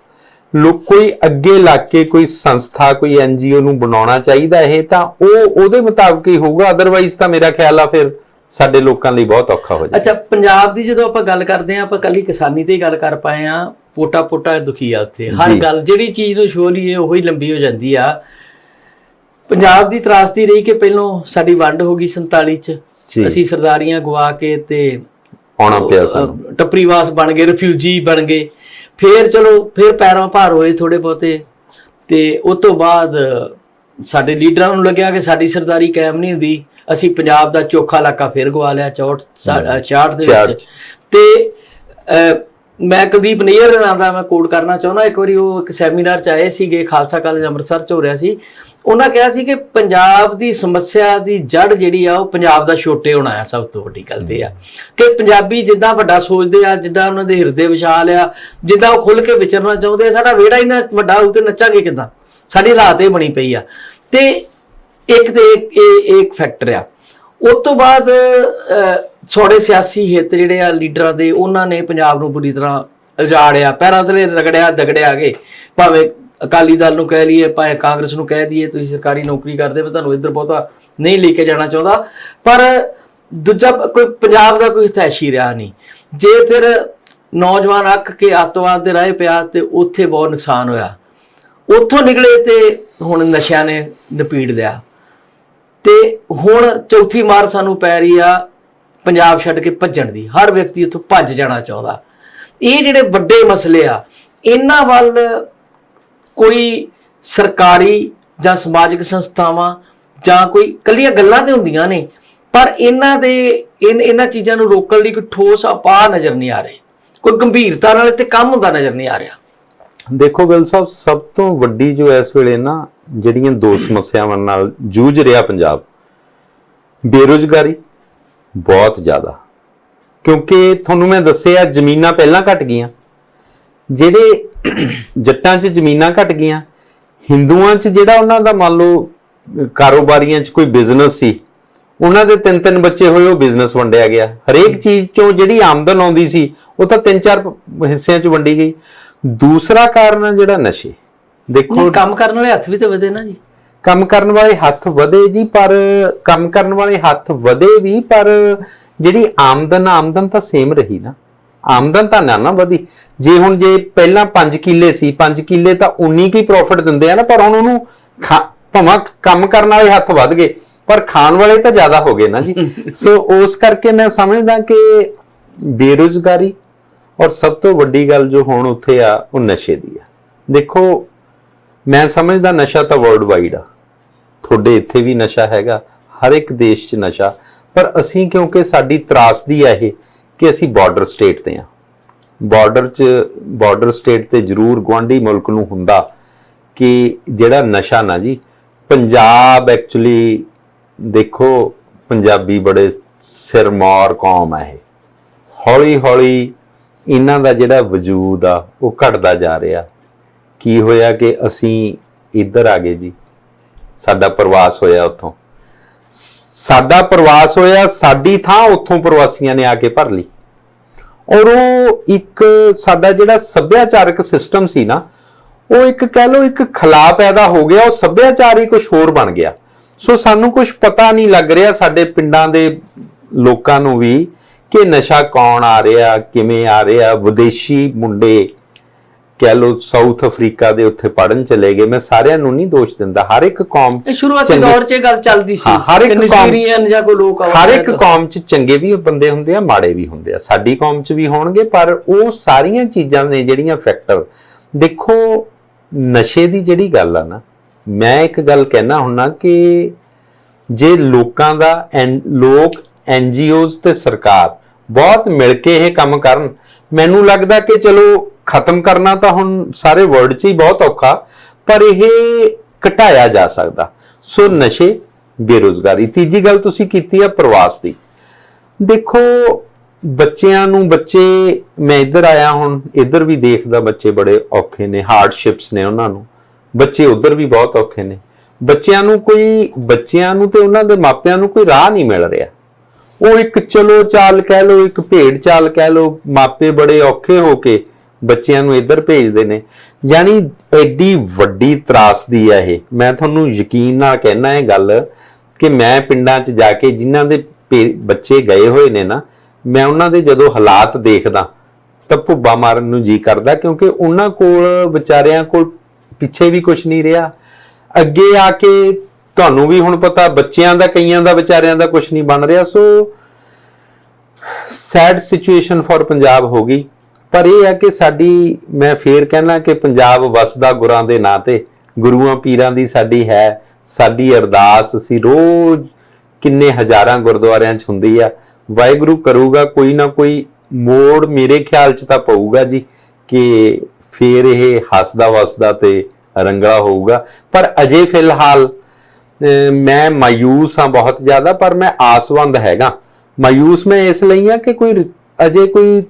ਲੋਕ ਕੋਈ ਅੱਗੇ ਲੱਗ ਕੇ ਕੋਈ ਸੰਸਥਾ ਕੋਈ ਐਨਜੀਓ ਨੂੰ ਬਣਾਉਣਾ ਚਾਹੀਦਾ ਇਹ ਤਾਂ ਉਹ ਉਹਦੇ ਮੁਤਾਬਕ ਹੀ ਹੋਊਗਾ। ਅਦਰਵਾਈਜ਼ ਤਾਂ ਮੇਰਾ ਖਿਆਲ ਆ ਫਿਰ ਸਾਡੇ ਲੋਕਾਂ ਲਈ ਬਹੁਤ ਔਖਾ ਹੋ ਜਾਏ ਅੱਛਾ ਪੰਜਾਬ ਦੀ ਜਦੋਂ ਆਪਾਂ ਗੱਲ ਕਰਦੇ ਆ ਆਪਾਂ ਕੱਲੀ ਕਿਸਾਨੀ ਤੇ ਹੀ ਗੱਲ ਕਰ ਪਾਏ ਆ ਪੋਟਾ ਪੋਟਾ ਦੁਖੀ ਆ ਉੱਥੇ। ਹਰ। ਗੱਲ ਜਿਹੜੀ ਚੀਜ਼ ਨੂੰ ਛੋ ਲਈਏ ਉਹੀ ਲੰਬੀ ਹੋ ਜਾਂਦੀ ਆ। ਪੰਜਾਬ ਦੀ ਤਰਾਸਦੀ ਰਹੀ ਕਿ ਪਹਿਲੋਂ ਸਾਡੀ ਵੰਡ ਹੋ ਗਈ 47 ਚ। ਅਸੀਂ ਸਰਦਾਰੀਆਂ ਗਵਾ ਕੇ ਤੇ ਆਉਣਾ ਪਿਆ ਸਾਨੂੰ। ਟੱਪਰੀਵਾਸ ਬਣ ਗਏ ਰਿਫਿਊਜੀ ਬਣ ਗਏ। ਫੇਰ ਚਲੋ ਫੇਰ ਪੈਰਾਂ ਭਾਰ ਹੋਏ ਥੋੜੇ ਬਹੁਤੇ। ਤੇ ਉਸ ਤੋਂ ਬਾਅਦ ਸਾਡੇ ਲੀਡਰਾਂ ਨੂੰ ਲੱਗਿਆ ਕਿ ਸਾਡੀ ਸਰਦਾਰੀ ਕਾਇਮ ਨਹੀਂ ਹੁੰਦੀ। ਅਸੀਂ ਪੰਜਾਬ ਦਾ ਚੋਖਾ ਇਲਾਕਾ ਫੇਰ ਗਵਾ ਲਿਆ 64 66 ਦੇ। ਵਿੱਚ। ਤੇ ਮੈਂ ਕੁਲਦੀਪ ਨਈਅਰ ਨਾਂ ਦਾ ਮੈਂ ਕੋਡ ਕਰਨਾ ਚਾਹੁੰਦਾ। ਇੱਕ ਵਾਰੀ ਉਹ ਇੱਕ ਸੈਮੀਨਾਰ ਚ ਆਏ ਸੀਗੇ, ਖਾਲਸਾ ਕਾਲਜ ਅੰਮ੍ਰਿਤਸਰ ਚ ਹੋ ਰਿਹਾ ਸੀ। ਉਹਨਾਂ ਕਿਹਾ ਸੀ ਕਿ ਪੰਜਾਬ ਦੀ ਸਮੱਸਿਆ ਦੀ ਜੜ ਜਿਹੜੀ ਆ, ਉਹ ਪੰਜਾਬ ਦਾ ਛੋਟੇ ਹੋਣਾ ਆ, ਸਭ ਤੋਂ ਵੱਡੀ ਗੱਲ ਤੇ ਆ। ਕਿ ਪੰਜਾਬੀ ਜਿੱਦਾਂ ਵੱਡਾ ਸੋਚਦੇ ਆ, ਜਿੱਦਾਂ ਉਹਨਾਂ ਦੇ ਹਿਰਦੇ ਵਿਸ਼ਾਲ ਆ, ਜਿੱਦਾਂ ਉਹ ਖੁੱਲ ਕੇ ਵਿਚਰਨਾ ਚਾਹੁੰਦੇ ਆ, ਸਾਡਾ ਵਿਹੜਾ ਹੀ ਨਾ ਵੱਡਾ ਹੋਊ ਤੇ ਨੱਚਾਂਗੇ ਕਿਦਾਂ? ਸਾਡੀ ਹਾਲਾਤ ਇਹ ਬਣੀ ਪਈ ਆ। ਤੇ ਇੱਕ ਤੇ ਇੱਕ ਇਹ ਇੱਕ ਫੈਕਟਰ ਆ। ਉਸ ਤੋਂ ਬਾਅਦ ਅਹ, ਸਿਆਸੀ ਹਿੱਤ ਜਿਹੜੇ ਆ ਲੀਡਰਾਂ ਦੇ ਉਹਨਾਂ ਨੇ ਪੰਜਾਬ ਨੂੰ ਬੁਰੀ ਤਰ੍ਹਾਂ ਉਜਾੜਿਆ ਪੈਰਾਂ ਥਲੇ ਰਗੜਿਆ ਦਗੜਿਆ ਗਏ ਭਾਵੇਂ ਅਕਾਲੀ ਦਲ ਨੂੰ ਕਹਿ ਲਈਏ ਭਾਵੇਂ ਕਾਂਗਰਸ ਨੂੰ ਕਹਿ ਦਈਏ ਤੁਸੀਂ ਸਰਕਾਰੀ ਨੌਕਰੀ ਕਰਦੇ ਹੋ ਤੁਹਾਨੂੰ ਇੱਧਰ ਬਹੁਤਾ ਨਹੀਂ ਲੈ ਕੇ ਜਾਣਾ ਚਾਹੁੰਦਾ। ਪਰ ਦੂਜਾ ਕੋਈ ਪੰਜਾਬ ਦਾ ਕੋਈ ਤੈਸ਼ੀ ਰਿਹਾ ਨਹੀਂ। ਜੇ ਫਿਰ ਨੌਜਵਾਨ ਅੱਕ ਕੇ ਅੱਤਵਾਦ ਦੇ ਰਾਹ ਪਿਆ ਤੇ ਉੱਥੇ ਬਹੁਤ ਨੁਕਸਾਨ ਹੋਇਆ। ਉੱਥੋਂ ਨਿਕਲੇ ਤੇ ਹੁਣ ਨਸ਼ਿਆਂ ਨੇ ਨਪੀੜ ਲਿਆ। ਤੇ ਹੁਣ ਚੌਥੀ ਮਾਰ ਸਾਨੂੰ ਪੈ ਰਹੀ ਆ ਪੰਜਾਬ ਛੱਡ ਕੇ ਭੱਜਣ ਦੀ। ਹਰ ਵਿਅਕਤੀ ਉੱਥੋਂ ਭੱਜ ਜਾਣਾ ਚਾਹੁੰਦਾ। ਇਹ ਜਿਹੜੇ ਵੱਡੇ ਮਸਲੇ ਆ, ਇਹਨਾਂ ਵੱਲ ਕੋਈ ਸਰਕਾਰੀ ਜਾਂ ਸਮਾਜਿਕ ਸੰਸਥਾਵਾਂ ਜਾਂ ਕੋਈ ਕੱਲੀਆਂ ਗੱਲਾਂ ਤੇ ਹੁੰਦੀਆਂ ਨੇ, ਪਰ ਇਹਨਾਂ ਦੇ, ਇਨ, ਇਹਨਾਂ ਚੀਜ਼ਾਂ ਨੂੰ ਰੋਕਣ ਲਈ ਕੋਈ ਠੋਸ ਉਪਾਅ ਨਜ਼ਰ ਨਹੀਂ ਆ ਰਹੇ। ਕੋਈ ਗੰਭੀਰਤਾ ਨਾਲ ਤੇ ਕੰਮ ਹੁੰਦਾ ਨਜ਼ਰ ਨਹੀਂ ਆ ਰਿਹਾ। ਦੇਖੋ ਗਿਲ ਸਾਹਿਬ, ਸਭ ਤੋਂ ਵੱਡੀ ਜੋ ਇਸ ਵੇਲੇ ਨਾ ਜਿਹੜੀਆਂ ਦੋ ਸਮੱਸਿਆਵਾਂ ਨਾਲ ਜੂਝ ਰਿਹਾ ਪੰਜਾਬ, ਬੇਰੁਜ਼ਗਾਰੀ ਬਹੁਤ ਜ਼ਿਆਦਾ। ਕਿਉਂਕਿ ਤੁਹਾਨੂੰ ਮੈਂ ਦੱਸਿਆ ਜ਼ਮੀਨਾਂ ਪਹਿਲਾਂ ਘਟ ਗਈਆਂ। ਜਿਹੜੇ ਜੱਟਾਂ 'ਚ ਜ਼ਮੀਨਾਂ ਘਟ ਗਈਆਂ, ਹਿੰਦੂਆਂ 'ਚ ਜਿਹੜਾ ਉਹਨਾਂ ਦਾ ਮੰਨ ਲਓ ਕਾਰੋਬਾਰੀਆਂ 'ਚ ਕੋਈ ਬਿਜ਼ਨਸ ਸੀ, ਉਹਨਾਂ ਦੇ ਤਿੰਨ ਤਿੰਨ ਬੱਚੇ ਹੋਏ, ਉਹ ਬਿਜ਼ਨਸ ਵੰਡਿਆ ਗਿਆ। ਹਰੇਕ ਚੀਜ਼ 'ਚੋਂ ਜਿਹੜੀ ਆਮਦਨ ਆਉਂਦੀ ਸੀ, ਉਹ ਤਾਂ ਤਿੰਨ ਚਾਰ ਹਿੱਸਿਆਂ 'ਚ ਵੰਡੀ ਗਈ। ਦੂਸਰਾ ਕਾਰਨ ਹੈ ਜਿਹੜਾ ਨਸ਼ੇ। ਦੇਖੋ ਕੰਮ ਕਰਨ ਵਾਲੇ ਹੱਥ ਵੀ ਤੇ ਵਧੇ ਨਾ ਜੀ। ਕੰਮ ਕਰਨ ਵਾਲੇ ਹੱਥ ਵਧੇ ਜੀ ਪਰ ਕੰਮ ਕਰਨ ਵਾਲੇ ਹੱਥ ਵਧੇ ਵੀ ਪਰ ਜਿਹੜੀ ਆਮਦਨ ਆਮਦਨ ਤਾਂ ਸੇਮ ਰਹੀ ਨਾ। ਆਮਦਨ ਤਾਂ ਨਾ ਨਾ ਵਧੀ। ਜੇ ਹੁਣ ਜੇ ਪਹਿਲਾਂ 5 ਕਿੱਲੇ ਸੀ 5 ਕਿੱਲੇ ਤਾਂ ਉਨੀ ਕੀ ਪ੍ਰੋਫਿਟ ਦਿੰਦੇ ਆ ਨਾ ਪਰ ਹੁਣ ਉਹਨੂੰ ਭਾਵੇਂ ਕੰਮ ਕਰਨ ਵਾਲੇ ਹੱਥ ਵੱਧ ਗਏ ਪਰ ਖਾਣ ਵਾਲੇ ਤਾਂ ਜ਼ਿਆਦਾ ਹੋ ਗਏ ਨਾ ਜੀ। ਸੋ ਉਸ ਕਰਕੇ ਮੈਂ ਸਮਝਦਾ ਕਿ ਬੇਰੁਜ਼ਗਾਰੀ ਔਰ ਸਭ ਤੋਂ ਵੱਡੀ ਗੱਲ ਜੋ ਹੁਣ ਉੱਥੇ ਆ ਉਹ ਨਸ਼ੇ ਦੀ ਆ। ਦੇਖੋ ਮੈਂ ਸਮਝਦਾ ਨਸ਼ਾ ਤਾਂ ਵਰਲਡ ਵਾਈਡ ਆ। ਤੁਹਾਡੇ ਇੱਥੇ ਵੀ ਨਸ਼ਾ ਹੈਗਾ, ਹਰ ਇੱਕ ਦੇਸ਼ 'ਚ ਨਸ਼ਾ। ਪਰ ਅਸੀਂ ਕਿਉਂਕਿ ਸਾਡੀ ਤਰਾਸਦੀ ਆ ਇਹ ਕਿ ਅਸੀਂ ਬਾਰਡਰ ਸਟੇਟ ਤੇ ਆ। ਬਾਰਡਰ 'ਚ ਬਾਰਡਰ ਸਟੇਟ ਤੇ ਜ਼ਰੂਰ ਗਵਾਂਢੀ ਮੁਲਕ ਨੂੰ ਹੁੰਦਾ ਕਿ ਜਿਹੜਾ ਨਸ਼ਾ ਨਾ ਜੀ, ਪੰਜਾਬ ਐਕਚੁਅਲੀ ਦੇਖੋ, ਪੰਜਾਬੀ ਬੜੇ ਸਿਰਮੌਰ ਕੌਮ ਹੈ ਇਹ। ਹੌਲੀ ਹੌਲੀ ਇਹਨਾਂ ਦਾ ਜਿਹੜਾ ਵਜੂਦ ਆ, ਉਹ ਘਟਦਾ ਜਾ ਰਿਹਾ। ਕੀ ਹੋਇਆ ਕਿ ਅਸੀਂ ਇੱਧਰ ਆ ਗਏ ਜੀ? ਸਾਡਾ ਪ੍ਰਵਾਸ ਹੋਇਆ ਉੱਥੋਂ। ਸਾਡਾ ਪ੍ਰਵਾਸ ਹੋਇਆ, ਸਾਡੀ ਥਾਂ ਉੱਥੋਂ ਪ੍ਰਵਾਸੀਆਂ ਨੇ ਆ ਕੇ ਭਰ ਲਈ। ਔਰ ਉਹ ਇੱਕ ਸਾਡਾ ਜਿਹੜਾ ਸੱਭਿਆਚਾਰਕ ਸਿਸਟਮ ਸੀ ਨਾ, ਉਹ ਇੱਕ ਕਹਿ ਲਓ ਇੱਕ ਖਲਾ ਪੈਦਾ ਹੋ ਗਿਆ, ਉਹ ਸੱਭਿਆਚਾਰ ਹੀ ਕੁਝ ਹੋਰ ਬਣ ਗਿਆ। ਸੋ ਸਾਨੂੰ ਕੁਝ ਪਤਾ ਨਹੀਂ ਲੱਗ ਰਿਹਾ ਸਾਡੇ ਪਿੰਡਾਂ ਦੇ ਲੋਕਾਂ ਨੂੰ ਵੀ ਕਿ ਨਸ਼ਾ ਕੌਣ ਆ ਰਿਹਾ, ਕਿਵੇਂ ਆ ਰਿਹਾ, ਵਿਦੇਸ਼ੀ ਮੁੰਡੇ ਕਹਿ ਲਓ ਸਾਊਥ ਅਫਰੀਕਾ ਦੇ ਉੱਥੇ ਪੜਨ ਚਲੇ ਗਏ ਮੈਂ ਸਾਰਿਆਂ ਨੂੰ ਨਹੀਂ ਦੋਸ਼ ਦਿੰਦਾ। ਹਰ ਇੱਕ ਕੌਮ 'ਚ ਸ਼ੁਰੂਆਤੀ ਦੌਰ 'ਚ ਇਹ ਗੱਲ ਚੱਲਦੀ ਸੀ ਹਰ ਇੱਕ ਕੌਮ ਜਾਂ ਕੋਈ ਲੋਕ ਹਰ ਇੱਕ ਕੌਮ 'ਚ ਚੰਗੇ ਵੀ ਬੰਦੇ ਹੁੰਦੇ ਆ ਮਾੜੇ ਵੀ ਹੁੰਦੇ ਆ। ਸਾਡੀ ਕੌਮ 'ਚ ਵੀ ਹੋਣਗੇ ਪਰ ਉਹ ਸਾਰੀਆਂ ਚੀਜ਼ਾਂ ਨੇ ਜਿਹੜੀਆਂ ਫੈਕਟਰ ਦੇਖੋ ਨਸ਼ੇ ਦੀ ਜਿਹੜੀ ਗੱਲ ਆ ਨਾ ਮੈਂ ਇੱਕ ਗੱਲ ਕਹਿਣਾ ਹੁੰਨਾ ਕਿ ਜੇ ਲੋਕਾਂ ਦਾ ਲੋਕ ਐਨਜੀਓਜ਼ ਤੇ ਸਰਕਾਰ ਬਹੁਤ ਮਿਲ ਕੇ ਇਹ ਕੰਮ ਕਰਨ ਮੈਨੂੰ ਲੱਗਦਾ ਕਿ ਚਲੋ, ਖਤਮ ਕਰਨਾ ਤਾਂ ਹੁਣ ਸਾਰੇ ਵਰਲਡ 'ਚ ਹੀ ਬਹੁਤ ਔਖਾ, ਪਰ ਇਹ ਘਟਾਇਆ ਜਾ ਸਕਦਾ। ਸੋ ਨਸ਼ੇ, ਬੇਰੁਜ਼ਗਾਰੀ, ਤੀਜੀ ਗੱਲ ਤੁਸੀਂ ਕੀਤੀ ਆ ਪ੍ਰਵਾਸ ਦੀ। ਦੇਖੋ, ਬੱਚਿਆਂ ਨੂੰ ਬੱਚੇ, ਮੈਂ ਇੱਧਰ ਆਇਆ ਹੁਣ, ਇੱਧਰ ਵੀ ਦੇਖਦਾ ਬੱਚੇ ਬੜੇ ਔਖੇ ਨੇ ਹਾਰਡਸ਼ਿਪਸ ਨੇ ਉਹਨਾਂ ਨੂੰ। ਬੱਚੇ ਉੱਧਰ ਵੀ ਬਹੁਤ ਔਖੇ ਨੇ। ਬੱਚਿਆਂ ਨੂੰ ਕੋਈ, ਬੱਚਿਆਂ ਨੂੰ ਤੇ ਉਹਨਾਂ ਦੇ ਮਾਪਿਆਂ ਨੂੰ ਕੋਈ ਰਾਹ ਨਹੀਂ ਮਿਲ ਰਿਹਾ। ਉਹ ਇੱਕ ਚਲੋ ਚਾਲ ਕਹਿ ਲਓ, ਇੱਕ ਭੇਡ ਚਾਲ ਕਹਿ ਲਓ, ਮਾਪੇ ਬੜੇ ਔਖੇ ਹੋ ਕੇ ਬੱਚਿਆਂ ਨੂੰ ਇੱਧਰ ਭੇਜਦੇ ਨੇ। ਯਾਨੀ ਐਡੀ ਵੱਡੀ ਤਰਾਸਦੀ ਹੈ ਇਹ। ਮੈਂ ਤੁਹਾਨੂੰ ਯਕੀਨ ਨਾਲ ਕਹਿਣਾ ਇਹ ਗੱਲ ਕਿ ਮੈਂ ਪਿੰਡਾਂ 'ਚ ਜਾ ਕੇ ਜਿਨ੍ਹਾਂ ਦੇ ਪੇ- ਬੱਚੇ ਗਏ ਹੋਏ ਨੇ ਨਾ, ਮੈਂ ਉਹਨਾਂ ਦੇ ਜਦੋਂ ਹਾਲਾਤ ਦੇਖਦਾ ਤਾਂ ਭੁੱਬਾ ਮਾਰਨ ਨੂੰ ਜੀ ਕਰਦਾ ਕਿਉਂਕਿ ਉਹਨਾਂ ਕੋਲ ਵਿਚਾਰਿਆਂ ਕੋਲ ਪਿੱਛੇ ਵੀ ਕੁਝ ਨਹੀਂ ਰਿਹਾ। ਅੱਗੇ ਆ ਕੇ ਤੁਹਾਨੂੰ ਵੀ ਹੁਣ ਪਤਾ, ਬੱਚਿਆਂ ਦਾ, ਕਈਆਂ ਦਾ, ਵਿਚਾਰਿਆਂ ਦਾ ਕੁਝ ਨਹੀਂ ਬਣ ਰਿਹਾ। So sad situation for Punjab ਹੋ ਗਈ। ਪਰ ਇਹ ਹੈ ਕਿ ਸਾਡੀ, ਮੈਂ ਫੇਰ ਕਹਿਣਾ ਕਿ ਪੰਜਾਬ ਵਸਦਾ ਗੁਰਾਂ ਦੇ ਨਾਂ ਤੇ। ਗੁਰੂਆਂ ਪੀਰਾਂ ਦੀ ਸਾਡੀ ਹੈ। ਸਾਡੀ ਅਰਦਾਸ ਅਸੀਂ ਰੋਜ਼ ਕਿੰਨੇ ਹਜ਼ਾਰਾਂ ਗੁਰਦੁਆਰਿਆਂ 'ਚ ਹੁੰਦੀ ਆ। ਵਾਹਿਗੁਰੂ ਕਰੂਗਾ ਕੋਈ ਨਾ ਕੋਈ ਮੋੜ ਮੇਰੇ ਖਿਆਲ 'ਚ ਤਾਂ ਪਊਗਾ ਜੀ ਕਿ ਫੇਰ ਇਹ ਹੱਸਦਾ ਵਸਦਾ ਤੇ ਰੰਗਲਾ ਹੋਊਗਾ। ਪਰ ਅਜੇ ਫਿਲਹਾਲ ਮੈਂ ਮਾਯੂਸ ਹਾਂ ਬਹੁਤ ਜ਼ਿਆਦਾ ਪਰ ਮੈਂ ਆਸਵੰਦ ਹੈਗਾ। ਮਾਯੂਸ ਮੈਂ ਇਸ ਲਈ ਹਾਂ ਕਿ ਕੋਈ ਅਜੇ ਕੋਈ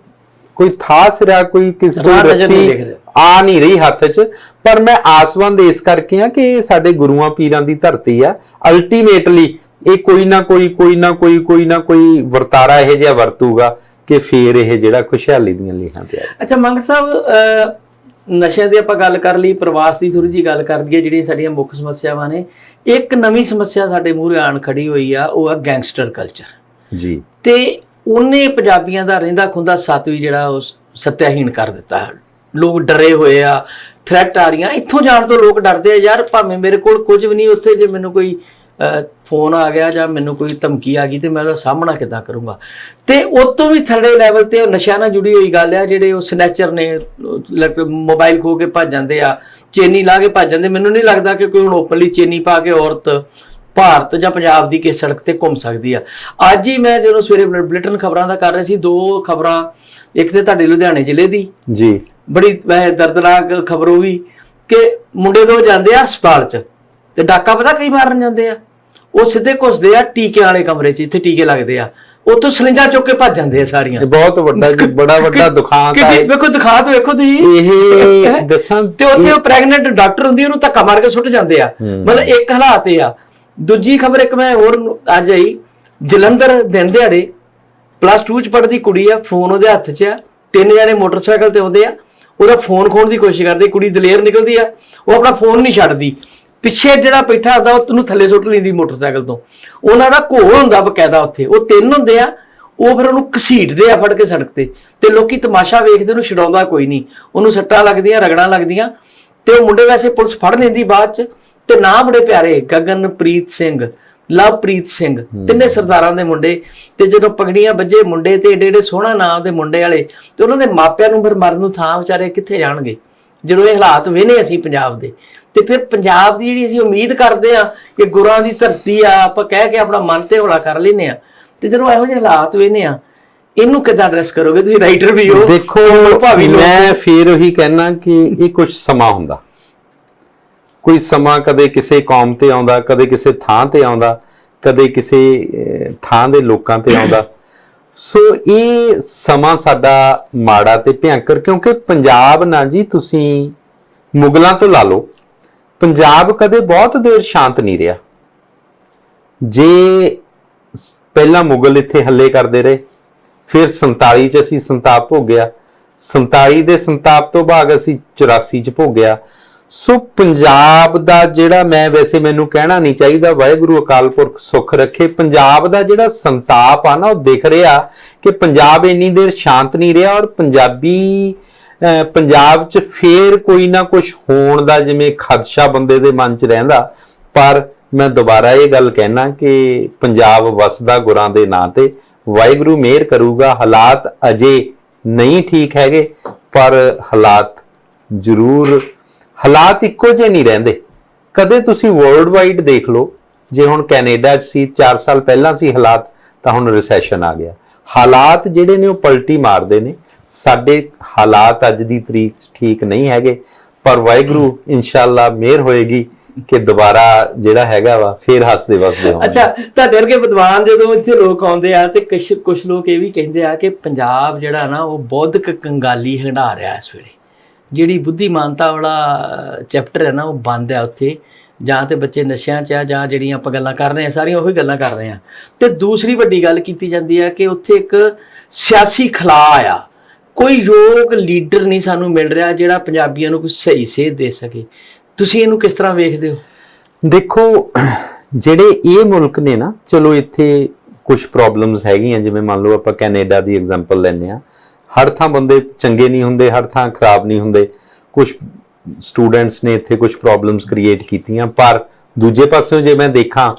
ਕੋਈ ਥਾ ਸਿਰਾ ਕੋਈ ਕਿਸ ਕੋਈ ਰੱਸੀ। ਆ ਨਹੀਂ ਰਹੀ ਹੱਥ 'ਚ ਪਰ ਮੈਂ ਆਸਵੰਦ ਇਸ ਕਰਕੇ ਆ ਕਿ ਇਹ ਸਾਡੇ ਗੁਰੂਆਂ ਪੀਰਾਂ ਦੀ ਧਰਤੀ ਆ। ਅਲਟੀਮੇਟਲੀ ਇਹ ਕੋਈ ਨਾ ਕੋਈ ਕੋਈ ਨਾ ਕੋਈ ਕੋਈ ਨਾ ਕੋਈ ਵਰਤਾਰਾ ਇਹ ਜਿਹਾ ਵਰਤੂਗਾ ਕਿ ਫੇਰ ਇਹ ਜਿਹੜਾ ਖੁਸ਼ਹਾਲੀ ਦੀਆਂ ਲੀਹਾਂ ਤੇ ਆ ਅੱਛਾ ਮੰਗਟ ਸਾਹਿਬ ਨਸ਼ਿਆਂ ਦੀ ਆਪਾਂ ਗੱਲ ਕਰ ਲਈ ਪ੍ਰਵਾਸ ਦੀ ਥੋੜੀ ਜੀ ਗੱਲ ਕਰ ਲਈਏ ਜਿਹੜੀਆਂ ਸਾਡੀਆਂ ਮੁੱਖ ਸਮੱਸਿਆਵਾਂ ਨੇ। ਇੱਕ ਨਵੀਂ ਸਮੱਸਿਆ ਸਾਡੇ ਮੂਹਰੇ ਆਣ ਖੜੀ ਹੋਈ ਆ ਉਹ ਆ ਗੈਂਗਸਟਰ ਕਲਚਰ ਜੀ। ਤੇ ਉਹਨੇ ਪੰਜਾਬੀਆਂ ਦਾ ਰਹਿੰਦਾ ਖੁੰਦਾ ਸਤਵੀ ਜਿਹੜਾ ਉਹ ਸਤਿਆਹੀਨ ਕਰ ਦਿੱਤਾ। ਲੋਕ ਡਰੇ ਹੋਏ ਆ ਥ੍ਰੈਟ ਆ ਰਹੀਆਂ। ਇੱਥੋਂ ਜਾਣ ਤੋਂ ਲੋਕ ਡਰਦੇ ਆ ਯਾਰ ਭਾਵੇਂ ਮੇਰੇ ਕੋਲ ਕੁਝ ਵੀ ਨਹੀਂ ਉੱਥੇ ਜੇ ਮੈਨੂੰ ਕੋਈ ਫੋਨ ਆ ਗਿਆ ਜਾਂ ਮੈਨੂੰ ਕੋਈ ਧਮਕੀ ਆ ਗਈ ਤੇ ਮੈਂ ਉਹਦਾ ਸਾਹਮਣਾ ਕਿੱਦਾਂ ਕਰੂੰਗਾ? ਤੇ ਉਹ ਤੋਂ ਵੀ ਥਰਡੇ ਲੈਵਲ ਤੇ ਉਹ ਨਸ਼ਿਆਂ ਨਾਲ ਜੁੜੀ ਹੋਈ ਗੱਲ ਆ ਜਿਹੜੇ ਉਹ ਸਨੈਚਰ ਨੇ ਮੋਬਾਈਲ ਖੋ ਕੇ ਭੱਜ ਜਾਂਦੇ ਆ ਚੇਨੀ ਲਾ ਕੇ ਭੱਜ ਜਾਂਦੇ। ਮੈਨੂੰ ਨਹੀਂ ਲੱਗਦਾ ਕਿ ਕੋਈ ਹੁਣ ਓਪਨਲੀ ਚੇਨੀ ਪਾ ਕੇ ਔਰਤ ਭਾਰਤ ਜਾਂ ਪੰਜਾਬ ਦੀ ਕਿਸੇ ਸੜਕ ਤੇ ਘੁੰਮ ਸਕਦੀ ਆ। ਅੱਜ ਹੀ ਮੈਂ ਜਦੋਂ ਸਵੇਰੇ ਬੁਲ- ਬੁਲੇਟਿਨ ਖਬਰਾਂ ਦਾ ਕਰ ਰਿਹਾ ਸੀ ਦੋ ਖਬਰਾਂ ਇੱਕ ਤੇ ਤੁਹਾਡੇ ਲੁਧਿਆਣੇ ਜ਼ਿਲ੍ਹੇ ਦੀ। ਜੀ। ਬੜੀ ਦਰਦਨਾਕ ਖਬਰ ਉਹ ਵੀ ਕਿ ਮੁੰਡੇ ਦੋ ਜਾਂਦੇ ਆ ਹਸਪਤਾਲ 'ਚ ਤੇ ਡਾਕਾ ਪਤਾ ਕਈ ਮਾਰਨ ਜਾਂਦੇ ਆ? ਉਹ ਸਿੱਧੇ ਘੁਸਦੇ ਆ ਟੀਕੇ ਵਾਲੇ ਕਮਰੇ 'ਚ ਇੱਥੇ ਟੀਕੇ ਲੱਗਦੇ ਆ। ਉੱਥੋਂ ਸਲਿੰਜਾਂ ਚੁੱਕ ਕੇ ਭੱਜ ਜਾਂਦੇ ਆ ਸਾਰੀਆਂ। ਇਹ ਬਹੁਤ ਵੱਡਾ ਬੜਾ ਵੱਡਾ ਦੁਖਾਂਤ ਹੈ ਕਿ- ਵੇਖੋ ਦਿਖਾਤ ਵੇਖੋ ਤੁਸੀਂ। ਇਹ ਦੱਸਾਂ ਤੇ ਉੱਥੇ ਉਹ ਪ੍ਰੈਗਨੈਂਟ ਡਾਕਟਰ ਹੁੰਦੀ ਉਹਨੂੰ ਧੱਕਾ ਮਾਰ ਕੇ ਸੁੱਟ ਜਾਂਦੇ ਆ। ਮਤਲਬ ਇੱਕ ਹਾਲਾਤ ਇਹ ਆ। ਦੂਜੀ ਖਬਰ ਇੱਕ ਮੈਂ ਹੋਰ ਅੱਜ ਆਈ। ਜਲੰਧਰ ਦਿਨ ਦਿਹਾੜੇ ਪਲੱਸ 2 ਚ ਪੜ੍ਹਦੀ ਕੁੜੀ ਆ ਫੋਨ ਉਹਦੇ ਹੱਥ 'ਚ ਆ। ਤਿੰਨ ਜਣੇ ਮੋਟਰਸਾਈਕਲ ਤੇ ਆਉਂਦੇ ਆ। ਉਹਦਾ ਫੋਨ ਖੋਣ ਦੀ ਕੋਸ਼ਿਸ਼ ਕਰਦੇ ਕੁੜੀ ਦਲੇਰ ਨਿਕਲਦੀ ਆ। ਉਹ ਆਪਣਾ ਫੋਨ ਨਹੀਂ ਛੱਡਦੀ। ਪਿੱਛੇ ਜਿਹੜਾ ਬੈਠਾ ਹੁੰਦਾ ਉਹ ਤੈਨੂੰ ਥੱਲੇ ਸੁੱਟ ਲੈਂਦੀ ਮੋਟਰਸਾਈਕਲ ਤੋਂ। ਉਹਨਾਂ ਦਾ ਘੋਲ ਹੁੰਦਾ ਬਕਾਇਦਾ ਉੱਥੇ। ਉਹ ਤਿੰਨ ਹੁੰਦੇ ਆ ਉਹ ਫਿਰ ਉਹਨੂੰ ਘਸੀਟਦੇ ਆ ਫੜ ਕੇ ਸੜਕ ਤੇ। ਤੇ ਲੋਕੀ ਤਮਾਸ਼ਾ ਵੇਖਦੇ ਉਹਨੂੰ ਛਡਾਉਂਦਾ ਕੋਈ ਨਹੀਂ। ਉਹਨੂੰ ਸੱਟਾਂ ਲੱਗਦੀਆਂ ਰਗੜਾਂ ਲੱਗਦੀਆਂ। ਤੇ ਉਹ ਮੁੰਡੇ ਵੈਸੇ ਪੁਲਿਸ ਫੜ ਲੈਂਦੀ ਬਾਅਦ ਚ। ਤੇ ਨਾਂ ਬੜੇ ਪਿਆਰੇ ਗਗਨਪ੍ਰੀਤ ਸਿੰਘ ਲਵਪ੍ਰੀਤ ਸਿੰਘ ਤਿੰਨੇ ਸਰਦਾਰਾਂ ਦੇ ਮੁੰਡੇ। ਤੇ ਜਦੋਂ ਪਗੜੀਆਂ ਵੱਜੇ ਮੁੰਡੇ ਤੇ ਏਡੇ ਏਡੇ ਸੋਹਣਾ ਨਾਮ ਦੇ ਮੁੰਡੇ ਵਾਲੇ ਤੇ ਉਹਨਾਂ ਦੇ ਮਾਪਿਆਂ ਨੂੰ ਫਿਰ ਮਰਨ ਨੂੰ ਥਾਂ ਵਿਚਾਰੇ ਕਿੱਥੇ ਜਾਣਗੇ? ਜਦੋਂ ਇਹ ਹਾਲਾਤ ਵੇਨੇ ਅਸੀਂ ਪੰਜਾਬ ਦੇ। ਤੇ ਫਿਰ ਪੰਜਾਬ ਦੀ ਜਿਹੜੀ ਅਸੀਂ ਉਮੀਦ ਕਰਦੇ ਆ ਕਿ ਗੁਰਾਂ ਦੀ ਧਰਤੀ ਆ ਆਪਾਂ ਕਹਿ ਕੇ ਆਪਣਾ ਮਨ ਤੇ ਹੌਲਾ ਕਰ ਲੈਨੇ ਆ ਤੇ ਜਦੋਂ ਇਹੋ ਜਿਹੇ ਹਾਲਾਤ ਵੇਨੇ ਆ ਇਹਨੂੰ ਕਿੱਦਾਂ ਐਡਰੈਸ ਕਰੋਗੇ ਤੁਸੀਂ ਰਾਈਟਰ ਵੀ ਹੋ ਦੇਖੋ ਭਾਵੀ ਲੋਕ? ਮੈਂ ਫੇਰ ਉਹੀ ਕਹਿਣਾ ਕਿ ਇਹ ਕੁਝ ਸਮਾਂ ਹੁੰਦਾ। ਕੋਈ ਸਮਾਂ ਕਦੇ ਕਿਸੇ ਕੌਮ ਤੇ ਆਉਂਦਾ ਕਦੇ ਕਿਸੇ ਥਾਂ ਤੇ ਆਉਂਦਾ ਕਦੇ ਕਿਸੇ ਥਾਂ ਦੇ ਲੋਕਾਂ ਤੇ ਆਉਂਦਾ। ਸੋ ਇਹ ਸਮਾਂ ਸਾਡਾ ਮਾੜਾ ਤੇ ਭਿਆੰਕਰ ਕਿਉਂਕਿ ਪੰਜਾਬ ਨਾ ਜੀ ਤੁਸੀਂ ਮੁਗਲਾਂ ਤੋਂ ਲਾ ਲਓ। ਪੰਜਾਬ ਕਦੇ ਬਹੁਤ ਦੇਰ ਸ਼ਾਂਤ ਨਹੀਂ ਰਿਹਾ। ਜੇ ਪਹਿਲਾਂ ਮੁਗਲ ਇੱਥੇ ਹੱਲੇ ਕਰਦੇ ਰਹੇ, ਫਿਰ 47 ਚ ਅਸੀਂ ਸੰਤਾਪ ਭੋਗਿਆ। 47 ਦੇ ਸੰਤਾਪ ਤੋਂ ਬਾਅਦ ਅਸੀਂ 84 ਚ ਭੋਗਿਆ। ਸੋ ਪੰਜਾਬ ਦਾ ਜਿਹੜਾ ਮੈਂ ਵੈਸੇ ਮੈਨੂੰ ਕਹਿਣਾ ਨਹੀਂ ਚਾਹੀਦਾ, ਵਾਹਿਗੁਰੂ ਅਕਾਲ ਪੁਰਖ ਸੁੱਖ ਰੱਖੇ। ਪੰਜਾਬ ਦਾ ਜਿਹੜਾ ਸੰਤਾਪ ਆ ਨਾ, ਉਹ ਦਿਖ ਰਿਹਾ ਕਿ ਪੰਜਾਬ ਇੰਨੀ ਦੇਰ ਸ਼ਾਂਤ ਨਹੀਂ ਰਿਹਾ ਔਰ ਪੰਜਾਬੀ ਪੰਜਾਬ 'ਚ ਫੇਰ ਕੋਈ ਨਾ ਕੁਝ ਹੋਣ ਦਾ ਜਿਵੇਂ ਖਦਸ਼ਾ ਬੰਦੇ ਦੇ ਮਨ 'ਚ ਰਹਿੰਦਾ, ਪਰ ਮੈਂ ਦੁਬਾਰਾ ਇਹ ਗੱਲ ਕਹਿਣਾ ਕਿ ਪੰਜਾਬ ਵਸਦਾ ਗੁਰਾਂ ਦੇ ਨਾਂ ਤੇ, ਵਾਹਿਗੁਰੂ ਮਿਹਰ ਕਰੂਗਾ, ਹਾਲਾਤ ਅਜੇ ਨਹੀਂ ਠੀਕ ਹੈਗੇ, ਪਰ ਹਾਲਾਤ ਜ਼ਰੂਰ, ਹਾਲਾਤ ਇੱਕੋ ਜਿਹੇ ਨਹੀਂ ਰਹਿੰਦੇ। ਕਦੇ ਤੁਸੀਂ ਵਰਲਡ ਵਾਈਡ ਦੇਖ ਲਓ, ਜੇ ਹੁਣ ਕੈਨੇਡਾ 'ਚ ਸੀ 4 ਸਾਲ ਪਹਿਲਾਂ ਸੀ ਹਾਲਾਤ, ਤਾਂ ਹੁਣ ਰਿਸੈਸ਼ਨ ਆ ਗਿਆ। ਹਾਲਾਤ ਜਿਹੜੇ ਨੇ ਉਹ ਪਲਟੀ ਮਾਰਦੇ ਨੇ ਸਾਡੇ ਹਾਲਾਤ ਅੱਜ ਦੀ ਤਰੀਕ ਠੀਕ ਨਹੀਂ ਹੈਗੇ, ਪਰ ਵਾਹਿਗੁਰੂ ਇਨਸ਼ਾਅੱਲਾ ਮਿਹਰ ਹੋਏਗੀ ਕਿ ਦੁਬਾਰਾ ਜਿਹੜਾ ਹੈਗਾ ਵਾ, ਫੇਰ ਹੱਸਦੇ ਵਸਦੇ ਹੋਵਾਂਗੇ ਅੱਛਾ, ਤੁਹਾਡੇ ਵਰਗੇ ਵਿਦਵਾਨ ਜਦੋਂ ਇੱਥੇ ਲੋਕ ਆਉਂਦੇ ਆ ਤੇ ਕੁਝ ਕੁਝ ਲੋਕ ਇਹ ਵੀ ਕਹਿੰਦੇ ਆ ਕਿ ਪੰਜਾਬ ਜਿਹੜਾ ਨਾ, ਉਹ ਬੌਧਿਕ ਕੰਗਾਲੀ ਹੰਡਾ ਰਿਹਾ ਇਸ ਵੇਲੇ। ਜਿਹੜੀ ਬੁੱਧੀਮਾਨਤਾ ਵਾਲਾ ਚੈਪਟਰ ਹੈ ਨਾ, ਉਹ ਬੰਦ ਹੈ ਉੱਥੇ। ਜਾਂ ਤੇ ਬੱਚੇ ਨਸ਼ਿਆਂ 'ਚ ਆ, ਜਾਂ ਜਿਹੜੀਆਂ ਆਪਾਂ ਗੱਲਾਂ ਕਰ ਰਹੇ ਆ, ਸਾਰੀਆਂ ਉਹੀ ਗੱਲਾਂ ਕਰ ਰਹੇ ਆ। ਤੇ ਦੂਸਰੀ ਵੱਡੀ ਗੱਲ ਕੀਤੀ ਜਾਂਦੀ ਹੈ ਕਿ ਉੱਥੇ ਇੱਕ ਸਿਆਸੀ ਖਲਾ ਆ ਕੋਈ ਯੋਗ ਲੀਡਰ ਨਹੀਂ ਸਾਨੂੰ ਮਿਲ ਰਿਹਾ ਜਿਹੜਾ ਪੰਜਾਬੀਆਂ ਨੂੰ ਕੋਈ ਸਹੀ ਸੇਧ ਦੇ ਸਕੇ। ਤੁਸੀਂ ਇਹਨੂੰ ਕਿਸ ਤਰ੍ਹਾਂ ਵੇਖਦੇ ਹੋ? ਦੇਖੋ, ਜਿਹੜੇ ਇਹ ਮੁਲਕ ਨੇ ਨਾ, ਚਲੋ ਇੱਥੇ ਕੁਝ ਪ੍ਰੋਬਲਮਸ ਹੈਗੀਆਂ, ਜਿਵੇਂ ਮੰਨ ਲਓ ਆਪਾਂ ਕੈਨੇਡਾ ਦੀ ਐਗਜ਼ਾਮਪਲ ਲੈਂਦੇ ਆ ਹਰ ਥਾਂ ਬੰਦੇ ਚੰਗੇ ਨਹੀਂ ਹੁੰਦੇ, ਹਰ ਥਾਂ ਖਰਾਬ ਨਹੀਂ ਹੁੰਦੇ। ਕੁਝ ਸਟੂਡੈਂਟਸ ਨੇ ਇੱਥੇ ਕੁਝ ਪ੍ਰੋਬਲਮਸ ਕ੍ਰੀਏਟ ਕੀਤੀਆਂ, ਪਰ ਦੂਜੇ ਪਾਸਿਓਂ ਜੇ ਮੈਂ ਦੇਖਾਂ,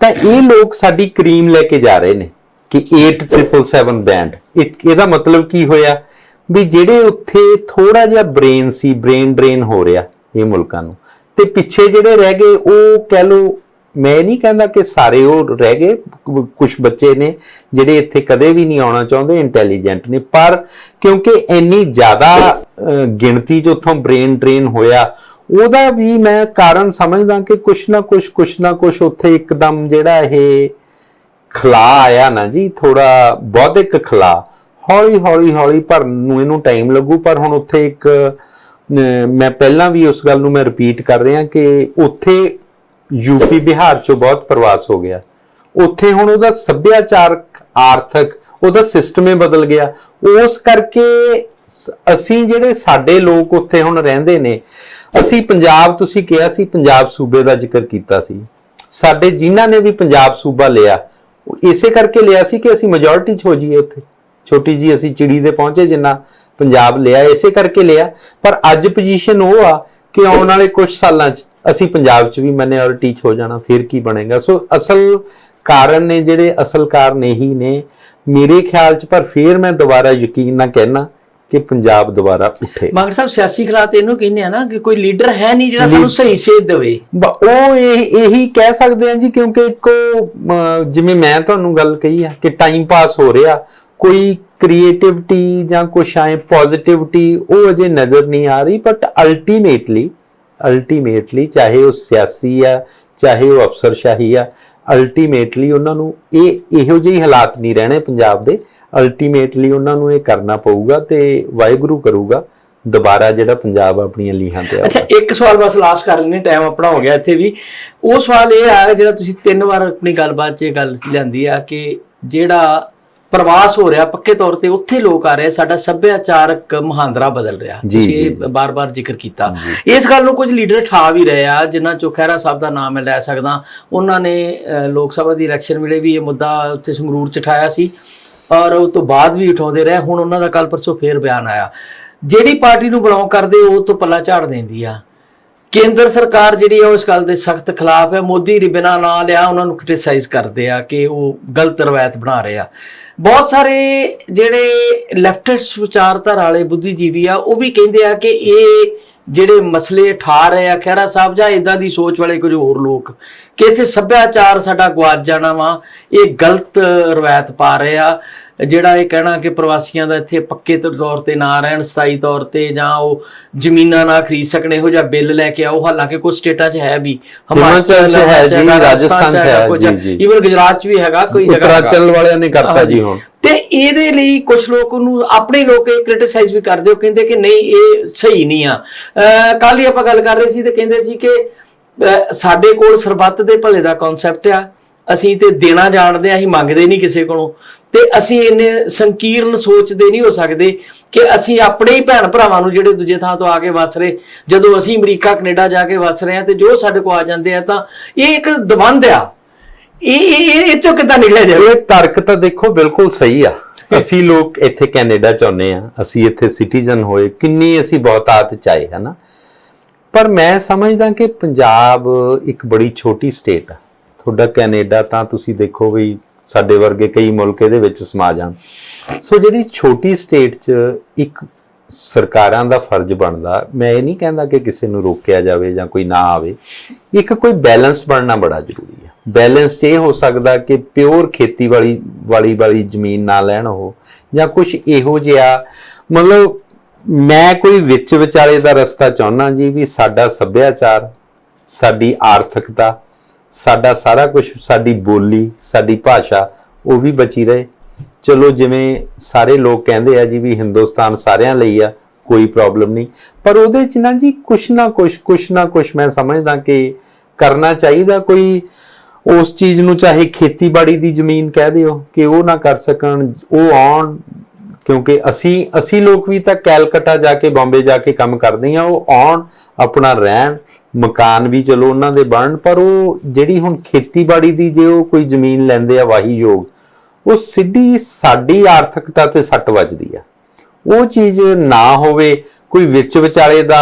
ਤਾਂ ਇਹ ਲੋਕ ਸਾਡੀ ਕਰੀਮ ਲੈ ਕੇ ਜਾ ਰਹੇ ਨੇ। ਕਿ 8777 ਬੈਂਡ ਇਹਦਾ ਮਤਲਬ ਕੀ ਹੋਇਆ? ਵੀ ਜਿਹੜੇ ਉੱਥੇ ਥੋੜਾ ਜਿਹਾ ਬ੍ਰੇਨ ਸੀ ਬ੍ਰੇਨ ਡਰੇਨ ਹੋ ਰਿਹਾ ਇਹ ਮੁਲਕਾਂ ਨੂੰ। ਤੇ ਪਿੱਛੇ ਜਿਹੜੇ ਰਹਿ ਗਏ, ਉਹ ਕਹਿ ਲੋ ਮੈਂ ਨਹੀਂ ਕਹਿੰਦਾ ਕਿ ਸਾਰੇ ਉਹ ਰਹਿ ਗਏ ਕੁਝ ਬੱਚੇ ਨੇ, ਜਿਹੜੇ ਇੱਥੇ ਕਦੇ ਵੀ ਨਹੀਂ ਆਉਣਾ ਚਾਹੁੰਦੇ ਇੰਟੈਲੀਜੈਂਟ ਨੇ। ਪਰ ਕਿਉਂਕਿ ਇੰਨੀ ਜ਼ਿਆਦਾ ਗਿਣਤੀ 'ਚ ਉੱਥੋਂ ਬ੍ਰੇਨ ਡਰੇਨ ਹੋਇਆ, ਉਹਦਾ ਵੀ ਮੈਂ ਕਾਰਨ ਸਮਝਦਾ ਕਿ ਕੁਛ ਨਾ ਕੁਛ ਕੁਛ ਨਾ ਕੁਛ ਉੱਥੇ ਇੱਕਦਮ ਜਿਹੜਾ ਇਹ ਖਲਾ ਆਇਆ ਨਾ ਜੀ ਥੋੜਾ ਬੌਧਿਕ ਖਲਾ। ਹੌਲੀ ਹੌਲੀ ਹੌਲੀ ਭਰਨ ਨੂੰ ਇਹਨੂੰ ਟਾਈਮ ਲੱਗੂ, ਪਰ ਹੁਣ ਉੱਥੇ ਇੱਕ ਮੈਂ ਪਹਿਲਾਂ ਵੀ ਉਸ ਗੱਲ ਨੂੰ ਮੈਂ ਰਿਪੀਟ ਕਰ ਰਿਹਾ ਕਿ ਉੱਥੇ ਯੂਪੀ ਬਿਹਾਰ ਚੋਂ ਬਹੁਤ ਪ੍ਰਵਾਸ ਹੋ ਗਿਆ। ਉੱਥੇ ਹੁਣ ਉਹਦਾ ਸੱਭਿਆਚਾਰਕ, ਆਰਥਿਕ, ਉਹਦਾ ਸਿਸਟਮ ਹੀ ਬਦਲ ਗਿਆ। ਉਸ ਕਰਕੇ ਅਸੀਂ ਜਿਹੜੇ ਸਾਡੇ ਲੋਕ ਉੱਥੇ ਹੁਣ ਰਹਿੰਦੇ ਨੇ, ਅਸੀਂ ਪੰਜਾਬ, ਤੁਸੀਂ ਕਿਹਾ ਸੀ, ਪੰਜਾਬ ਸੂਬੇ ਦਾ ਜ਼ਿਕਰ ਕੀਤਾ ਸੀ। ਸਾਡੇ ਜਿਨ੍ਹਾਂ ਨੇ ਵੀ ਪੰਜਾਬ ਸੂਬਾ ਲਿਆ ਇਸੇ ਕਰਕੇ ਲਿਆ ਸੀ ਕਿ ਅਸੀਂ ਮੈਜੋਰਿਟੀ 'ਚ ਹੋ ਜਾਈਏ ਉੱਥੇ। ਛੋਟੀ ਜੀ ਅਸੀਂ ਚਿੜੀ ਦੇ ਪਹੁੰਚੇ, ਜਿੰਨਾ ਪੰਜਾਬ ਲਿਆ, ਇਸੇ ਕਰਕੇ ਲਿਆ। ਪਰ ਅੱਜ ਪੋਜੀਸ਼ਨ ਉਹ ਆ ਕਿ ਆਉਣ ਵਾਲੇ ਕੁਝ ਸਾਲਾਂ 'ਚ ਅਸੀਂ ਪੰਜਾਬ 'ਚ ਵੀ ਮੈਨੋਰਿਟੀ 'ਚ ਹੋ ਜਾਣਾ, ਫਿਰ ਕੀ ਬਣੇਗਾ? ਸੋ ਅਸਲ ਕਾਰਨ ਨੇ ਜਿਹੜੇ ਅਸਲ ਕਾਰਨ ਇਹੀ ਨੇ। ਮੇਰੇ ਖਿਆਲ 'ਚ, ਪਰ ਫਿਰ ਮੈਂ ਦੁਬਾਰਾ ਯਕੀਨ ਨਾ ਕਹਿਣਾ ਕਿ ਪੰਜਾਬ ਦੁਬਾਰਾ ਉੱਠੇ। ਮਗਰ ਸਾਹਿਬ ਸਿਆਸੀ ਖਿਲਾਫ ਇਹਨੂੰ ਕਹਿੰਦੇ ਆ ਨਾ ਕਿ ਕੋਈ ਲੀਡਰ ਹੈ ਨਹੀਂ ਜਿਹੜਾ ਸਾਨੂੰ ਸਹੀ ਸੇਧ ਦੇਵੇ। ਉਹ ਇਹ ਇਹੀ ਕਹਿ ਸਕਦੇ ਆ ਜੀ ਕਿਉਂਕਿ ਇੱਕੋ ਅਮ, ਜਿਵੇਂ ਮੈਂ ਤੁਹਾਨੂੰ ਗੱਲ ਕਹੀ ਆ ਕਿ ਟਾਈਮ ਪਾਸ ਹੋ ਰਿਹਾ ਕੋਈ ਕ੍ਰੀਏਟਿਵਿਟੀ ਜਾਂ ਕੁਛ ਐ ਪੋਜ਼ਿਟਿਵਿਟੀ ਉਹ ਅਜੇ ਨਜ਼ਰ ਨਹੀਂ ਆ ਰਹੀ ਬਟ ਅਲਟੀਮੇਟਲੀ ਅਲਟੀਮੇਟਲੀ ਚਾਹੇ ਉਹ ਸਿਆਸੀ ਆ ਚਾਹੇ ਉਹ ਅਫਸਰਸ਼ਾਹੀ ਆ ਅਲਟੀਮੇਟਲੀ ਉਹਨਾਂ ਨੂੰ ਇਹ ਇਹੋ ਜਿਹੇ ਹਾਲਾਤ ਨਹੀਂ ਰਹਿਣੇ ਪੰਜਾਬ ਦੇ। ਅਲਟੀਮੇਟਲੀ ਉਹਨਾਂ ਨੂੰ ਇਹ ਕਰਨਾ ਪਊਗਾ ਤੇ ਵਾਹਿਗੁਰੂ ਕਰੂਗਾ। ਦੁਬਾਰਾ ਜਿਹੜਾ ਪੰਜਾਬ ਆਪਣੀਆਂ ਲੀਹਾਂ ਤੇ ਆਊਗਾ। ਅੱਛਾ, ਇੱਕ ਸਵਾਲ ਬਸ ਲਾਸਟ ਕਰ ਲੈਣੇ ਟਾਈਮ ਆਪਣਾ ਹੋ ਗਿਆ ਇੱਥੇ ਵੀ। ਉਹ ਸਵਾਲ ਇਹ ਆ ਜਿਹੜਾ ਤੁਸੀਂ ਤਿੰਨ ਵਾਰ ਆਪਣੀ ਗੱਲਬਾਤ 'ਚ ਇਹ ਗੱਲ ਲਿਆਂਦੀ ਆ ਕਿ ਜਿਹੜਾ ਪ੍ਰਵਾਸ ਹੋ ਰਿਹਾ ਪੱਕੇ ਤੌਰ ਤੇ ਉੱਥੇ ਲੋਕ ਆ ਰਹੇ ਸਾਡਾ ਸੱਭਿਆਚਾਰਕ ਮਹਾਂਦਰਾ ਬਦਲ ਰਿਹਾ। ਜੀ, ਤੁਸੀਂ ਬਾਰ-ਬਾਰ ਜ਼ਿਕਰ ਕੀਤਾ। ਇਸ ਗੱਲ ਨੂੰ ਕੁਝ ਲੀਡਰ ਠਾ ਵੀ ਰਹੇ ਆ ਜਿਨ੍ਹਾਂ ਚੋਂ ਖਹਿਰਾ ਸਾਹਿਬ ਦਾ ਨਾਮ ਮੈਂ ਲੈ ਸਕਦਾ। ਉਹਨਾਂ ਨੇ ਲੋਕ ਸਭਾ ਦੀ ਇਲੈਕਸ਼ਨ ਵੇਲੇ ਵੀ ਇਹ ਮੁੱਦਾ ਉੱਥੇ ਸੰਗਰੂਰ ਚ ਉਠਾਇਆ ਸੀ ਔਰ ਉਹ ਤੋਂ ਬਾਅਦ ਵੀ ਉਠਾਉਂਦੇ ਰਹੇ। ਹੁਣ ਉਹਨਾਂ ਦਾ ਕੱਲ ਪਰਸੋਂ ਫੇਰ ਬਿਆਨ ਆਇਆ। ਜਿਹੜੀ ਪਾਰਟੀ ਨੂੰ ਬਿਲੋਂਗ ਕਰਦੇ ਉਹ ਤੋਂ ਪੱਲਾ ਝਾੜ ਦਿੰਦੀ ਆ। ਕੇਂਦਰ ਸਰਕਾਰ ਜਿਹੜੀ ਆ ਉਹ ਇਸ ਗੱਲ ਦੇ ਸਖਤ ਖਿਲਾਫ ਹੈ। ਮੋਦੀ ਰੀ ਬਿਨਾਂ ਨਾਂ ਲਿਆ ਉਹਨਾਂ ਨੂੰ ਕ੍ਰਿਟਿਸਾਈਜ਼ ਕਰਦੇ ਆ ਕਿ ਉਹ ਗਲਤ ਰਵਾਇਤ ਬਣਾ ਰਹੇ ਆ। ਬਹੁਤ ਸਾਰੇ ਜਿਹੜੇ ਲੈਫਟਿਸਟ ਵਿਚਾਰਧਾਰਾ ਵਾਲੇ ਬੁੱਧੀਜੀਵੀ ਆ, ਉਹ ਵੀ ਕਹਿੰਦੇ ਆ ਕਿ ਇਹ ਜਿਹੜੇ ਮਸਲੇ ਠਾ ਰਹੇ ਆ, ਖਹਿਰਾ ਸਾਹਿਬ ਜਾਂ ਇਦਾਂ ਦੀ ਸੋਚ ਵਾਲੇ ਕੁਝ ਹੋਰ ਲੋਕ, ਕਿ ਇੱਥੇ ਸੱਭਿਆਚਾਰ ਸਾਡਾ ਗਵਾਚ ਜਾਣਾ ਵਾ, ਇਹ ਗਲਤ ਰਵਾਇਤ ਪਾ ਰਹੇ ਆ। ਜਿਹੜਾ ਇਹ ਕਹਿਣਾ ਕਿ ਪ੍ਰਵਾਸੀਆਂ ਦਾ ਇੱਥੇ ਪੱਕੇ ਤੌਰ ਤੇ ਨਾ ਰਹਿਣ ਸਥਾਈ ਤੌਰ ਤੇ ਜਾਂ ਉਹ ਜ਼ਮੀਨਾਂ ਨਾ ਖਰੀਦ ਸਕਣ ਇਹੋ ਜਿਹਾ ਬਿੱਲ ਲੈ ਕੇ ਆਓ ਹਾਲਾਂਕਿ ਕੁਝ ਸਟੇਟਾਂ 'ਚ ਹੈ ਵੀ ਹਿਮਾਚਲ 'ਚ ਹੈ ਜੀ, ਰਾਜਸਥਾਨ 'ਚ ਹੈ, ਜੀ। ਈਵਨ ਗੁਜਰਾਤ 'ਚ ਵੀ ਹੈਗਾ ਕੋਈ ਜਗ੍ਹਾ। ਉਤਰਾਚਲ ਵਾਲਿਆਂ ਨੇ ਕਰਤਾ ਜੀ ਹੁਣ ਤੇ ਇਹਦੇ ਲਈ ਕੁਝ ਲੋਕ ਉਹਨੂੰ ਆਪਣੇ ਲੋਕ ਇਹ ਕ੍ਰਿਟਿਸਾਈਜ਼ ਵੀ ਕਰਦੇ ਹੋ ਕਹਿੰਦੇ ਕਿ ਨਹੀਂ ਇਹ ਸਹੀ ਨਹੀਂ ਆ ਕੱਲ ਹੀ ਆਪਾਂ ਗੱਲ ਕਰ ਰਹੇ ਸੀ ਤੇ ਕਹਿੰਦੇ ਸੀ ਕਿ ਸਾਡੇ ਕੋਲ ਸਰਬੱਤ ਦੇ ਭਲੇ ਦਾ ਕਨਸੈਪਟ ਆ ਅਸੀਂ ਤੇ ਦੇਣਾ ਜਾਣਦੇ ਆ ਅਸੀਂ ਮੰਗਦੇ ਨਹੀਂ ਕਿਸੇ ਕੋਲੋਂ ਤੇ ਅਸੀਂ ਇੰਨੇ ਸੰਕੀਰਨ ਸੋਚਦੇ ਨਹੀਂ ਹੋ ਸਕਦੇ ਕਿ ਅਸੀਂ ਆਪਣੇ ਹੀ ਭੈਣ ਭਰਾਵਾਂ ਨੂੰ ਜਿਹੜੇ ਦੂਜੇ ਥਾਂ ਤੋਂ ਆ ਕੇ ਵਸ ਰਹੇ, ਜਦੋਂ ਅਸੀਂ ਅਮਰੀਕਾ, ਕੈਨੇਡਾ ਜਾ ਕੇ ਵਸ ਰਹੇ ਆ ਤੇ ਜੋ ਸਾਡੇ ਕੋਲ ਆ ਜਾਂਦੇ ਆ ਤਾਂ ਇਹ ਇੱਕ ਦਬੰਧ ਆ। ਇਹ ਇਹ, ਇਹ- ਇਹ ਚੋਂ ਕਿੱਦਾਂ ਨਿਕਲਿਆ ਜਾਵੇ ਇਹ ਤਰਕ ਤਾਂ ਦੇਖੋ ਬਿਲਕੁਲ ਸਹੀ ਆ। ਅਸੀਂ ਲੋਕ ਇੱਥੇ ਕੈਨੇਡਾ ਚਾਹੁੰਦੇ ਆ ਅਸੀਂ ਇੱਥੇ ਸਿਟੀਜ਼ਨ ਹੋਏ, ਕਿੰਨੀ ਅਸੀਂ ਬਹੁਤਾਤ ਚਾਹੇ, ਹਨਾ? ਪਰ ਮੈਂ ਸਮਝਦਾ ਕਿ ਪੰਜਾਬ ਇੱਕ ਬੜੀ ਛੋਟੀ ਸਟੇਟ ਆ। ਤੁਹਾਡਾ ਕੈਨੇਡਾ ਤਾਂ ਤੁਸੀਂ ਦੇਖੋ ਵੀ ਸਾਡੇ ਵਰਗੇ ਕਈ ਮੁਲਕ ਇਹਦੇ ਵਿੱਚ ਸਮਾ ਜਾਣ। ਸੋ ਜਿਹੜੀ ਛੋਟੀ ਸਟੇਟ 'ਚ ਇੱਕ ਸਰਕਾਰਾਂ ਦਾ ਫਰਜ਼ ਬਣਦਾ, ਮੈਂ ਇਹ ਨਹੀਂ ਕਹਿੰਦਾ ਕਿ ਕਿਸੇ ਨੂੰ ਰੋਕਿਆ ਜਾਵੇ ਜਾਂ ਕੋਈ ਨਾ ਆਵੇ। ਇੱਕ ਕੋਈ ਬੈਲੈਂਸ ਬਣਨਾ ਬੜਾ ਜ਼ਰੂਰੀ ਹੈ ਬੈਲੈਂਸ 'ਚ ਇਹ ਹੋ ਸਕਦਾ ਕਿ ਪਿਓਰ ਖੇਤੀ ਵਾਲੀ ਵਾਲੀ ਵਾਲੀ ਜ਼ਮੀਨ ਨਾ ਲੈਣ ਉਹ, ਜਾਂ ਕੁਝ ਇਹੋ ਜਿਹਾ। ਮਤਲਬ ਮੈਂ ਕੋਈ ਵਿੱਚ ਵਿਚਾਲੇ ਦਾ ਰਸਤਾ ਚਾਹੁੰਦਾ ਜੀ ਵੀ ਸਾਡਾ ਸੱਭਿਆਚਾਰ, ਸਾਡੀ ਆਰਥਿਕਤਾ ਸਾਡਾ ਸਾਰਾ ਕੁਝ ਸਾਡੀ ਬੋਲੀ, ਸਾਡੀ ਭਾਸ਼ਾ, ਉਹ ਵੀ ਬਚੀ ਰਹੇ। ਚਲੋ ਜਿਵੇਂ ਸਾਰੇ ਲੋਕ ਕਹਿੰਦੇ ਆ ਜੀ ਵੀ ਹਿੰਦੁਸਤਾਨ ਸਾਰਿਆਂ ਲਈ ਆ, ਕੋਈ ਪ੍ਰੋਬਲਮ ਨਹੀਂ। ਪਰ ਉਹਦੇ ਚ ਨਾ ਜੀ ਕੁਛ ਨਾ ਕੁਛ ਕੁਛ ਨਾ ਕੁਛ ਮੈਂ ਸਮਝਦਾ ਕਿ ਕਰਨਾ ਚਾਹੀਦਾ। ਕੋਈ ਉਸ ਚੀਜ਼ ਨੂੰ ਚਾਹੇ ਖੇਤੀਬਾੜੀ ਦੀ ਜ਼ਮੀਨ ਕਹਿ ਦਿਓ ਕਿ ਉਹ ਨਾ ਕਰ ਸਕਣ, ਉਹ ਆਉਣ ਕਿਉਂਕਿ ਅਸੀਂ ਅਸੀਂ ਲੋਕ ਵੀ ਤਾਂ ਕੈਲਕਟਾ ਜਾ ਕੇ, ਬੰਬੇ ਜਾ ਕੇ ਕੰਮ ਕਰਦੇ ਆ ਉਹ ਆਉਣ ਆਪਣਾ ਰਹਿਣ, ਮਕਾਨ ਵੀ ਚਲੋ ਉਹਨਾਂ ਦੇ ਬਣਨ, ਪਰ ਉਹ ਜਿਹੜੀ ਹੁਣ ਖੇਤੀਬਾੜੀ ਦੀ ਜੇ ਉਹ ਕੋਈ ਜ਼ਮੀਨ ਲੈਂਦੇ ਆ ਵਾਹੀ ਯੋਗ ਉਹ ਸਿੱਧੀ ਸਾਡੀ ਆਰਥਿਕਤਾ ਤੇ ਸੱਟ ਵੱਜਦੀ ਆ। ਉਹ ਚੀਜ਼ ਨਾ ਹੋਵੇ, ਕੋਈ ਵਿੱਚ ਵਿਚਾਲੇ ਦਾ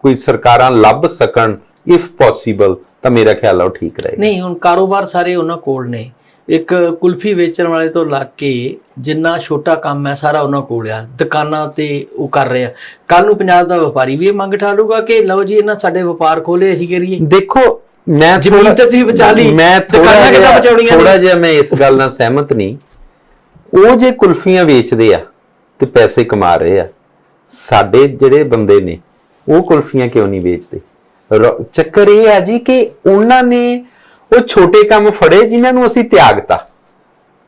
ਕੋਈ ਸਰਕਾਰਾਂ ਲੱਭ ਸਕਣ ਇਫ ਪੋਸੀਬਲ ਤਾਂ ਮੇਰਾ ਖਿਆਲ ਆ ਉਹ ਠੀਕ ਰਹੇ। ਨਹੀਂ, ਹੁਣ ਕਾਰੋਬਾਰ ਸਾਰੇ ਉਹਨਾਂ ਕੋਲ ਨੇ। ਇੱਕ ਕੁਲਫੀ ਵੇਚਣ ਵਾਲੇ ਤੋਂ ਲੱਗ ਕੇ ਜਿੰਨਾ ਛੋਟਾ ਕੰਮ ਹੈ ਸਾਰਾ ਉਹਨਾਂ ਕੋਲ ਆ। ਦੁਕਾਨਾਂ ਤੇ ਉਹ ਕਰ ਰਹੇ ਆ। ਕੱਲ ਨੂੰ ਪੰਜਾਬ ਦਾ ਵਪਾਰੀ ਵੀ ਇਹ ਮੰਗ ਠਾਲੂਗਾ ਕਿ ਲਓ ਜੀ ਇਹਨਾਂ ਸਾਡੇ ਵਪਾਰ ਖੋਲੇ ਅਸੀਂ ਕਰੀਏ। ਦੇਖੋ ਮੈਂ ਜ਼ਮੀਨ ਤਾਂ ਤੁਸੀਂ ਬਚਾ ਲਈ, ਮੈਂ ਦੁਕਾਨਾਂ ਕਿੱਦਾਂ ਬਚਾਉਣੀਆਂ? ਥੋੜਾ ਜਿਹਾ ਮੈਂ ਇਸ ਗੱਲ ਨਾਲ ਸਹਿਮਤ ਨਹੀਂ। ਉਹ ਜੇ ਕੁਲਫੀਆਂ ਵੇਚਦੇ ਆ ਤੇ ਪੈਸੇ ਕਮਾ ਰਹੇ ਆ ਸਾਡੇ ਜਿਹੜੇ ਬੰਦੇ ਨੇ ਉਹ ਕੁਲਫੀਆਂ ਕਿਉਂ ਨਹੀਂ ਵੇਚਦੇ? ਚੱਕਰ ਇਹ ਹੈ ਜੀ ਕਿ ਉਹਨਾਂ ਨੇ ਉਹ ਛੋਟੇ ਕੰਮ ਫੜੇ ਜਿਨ੍ਹਾਂ ਨੂੰ ਅਸੀਂ ਤਿਆਗਤਾ।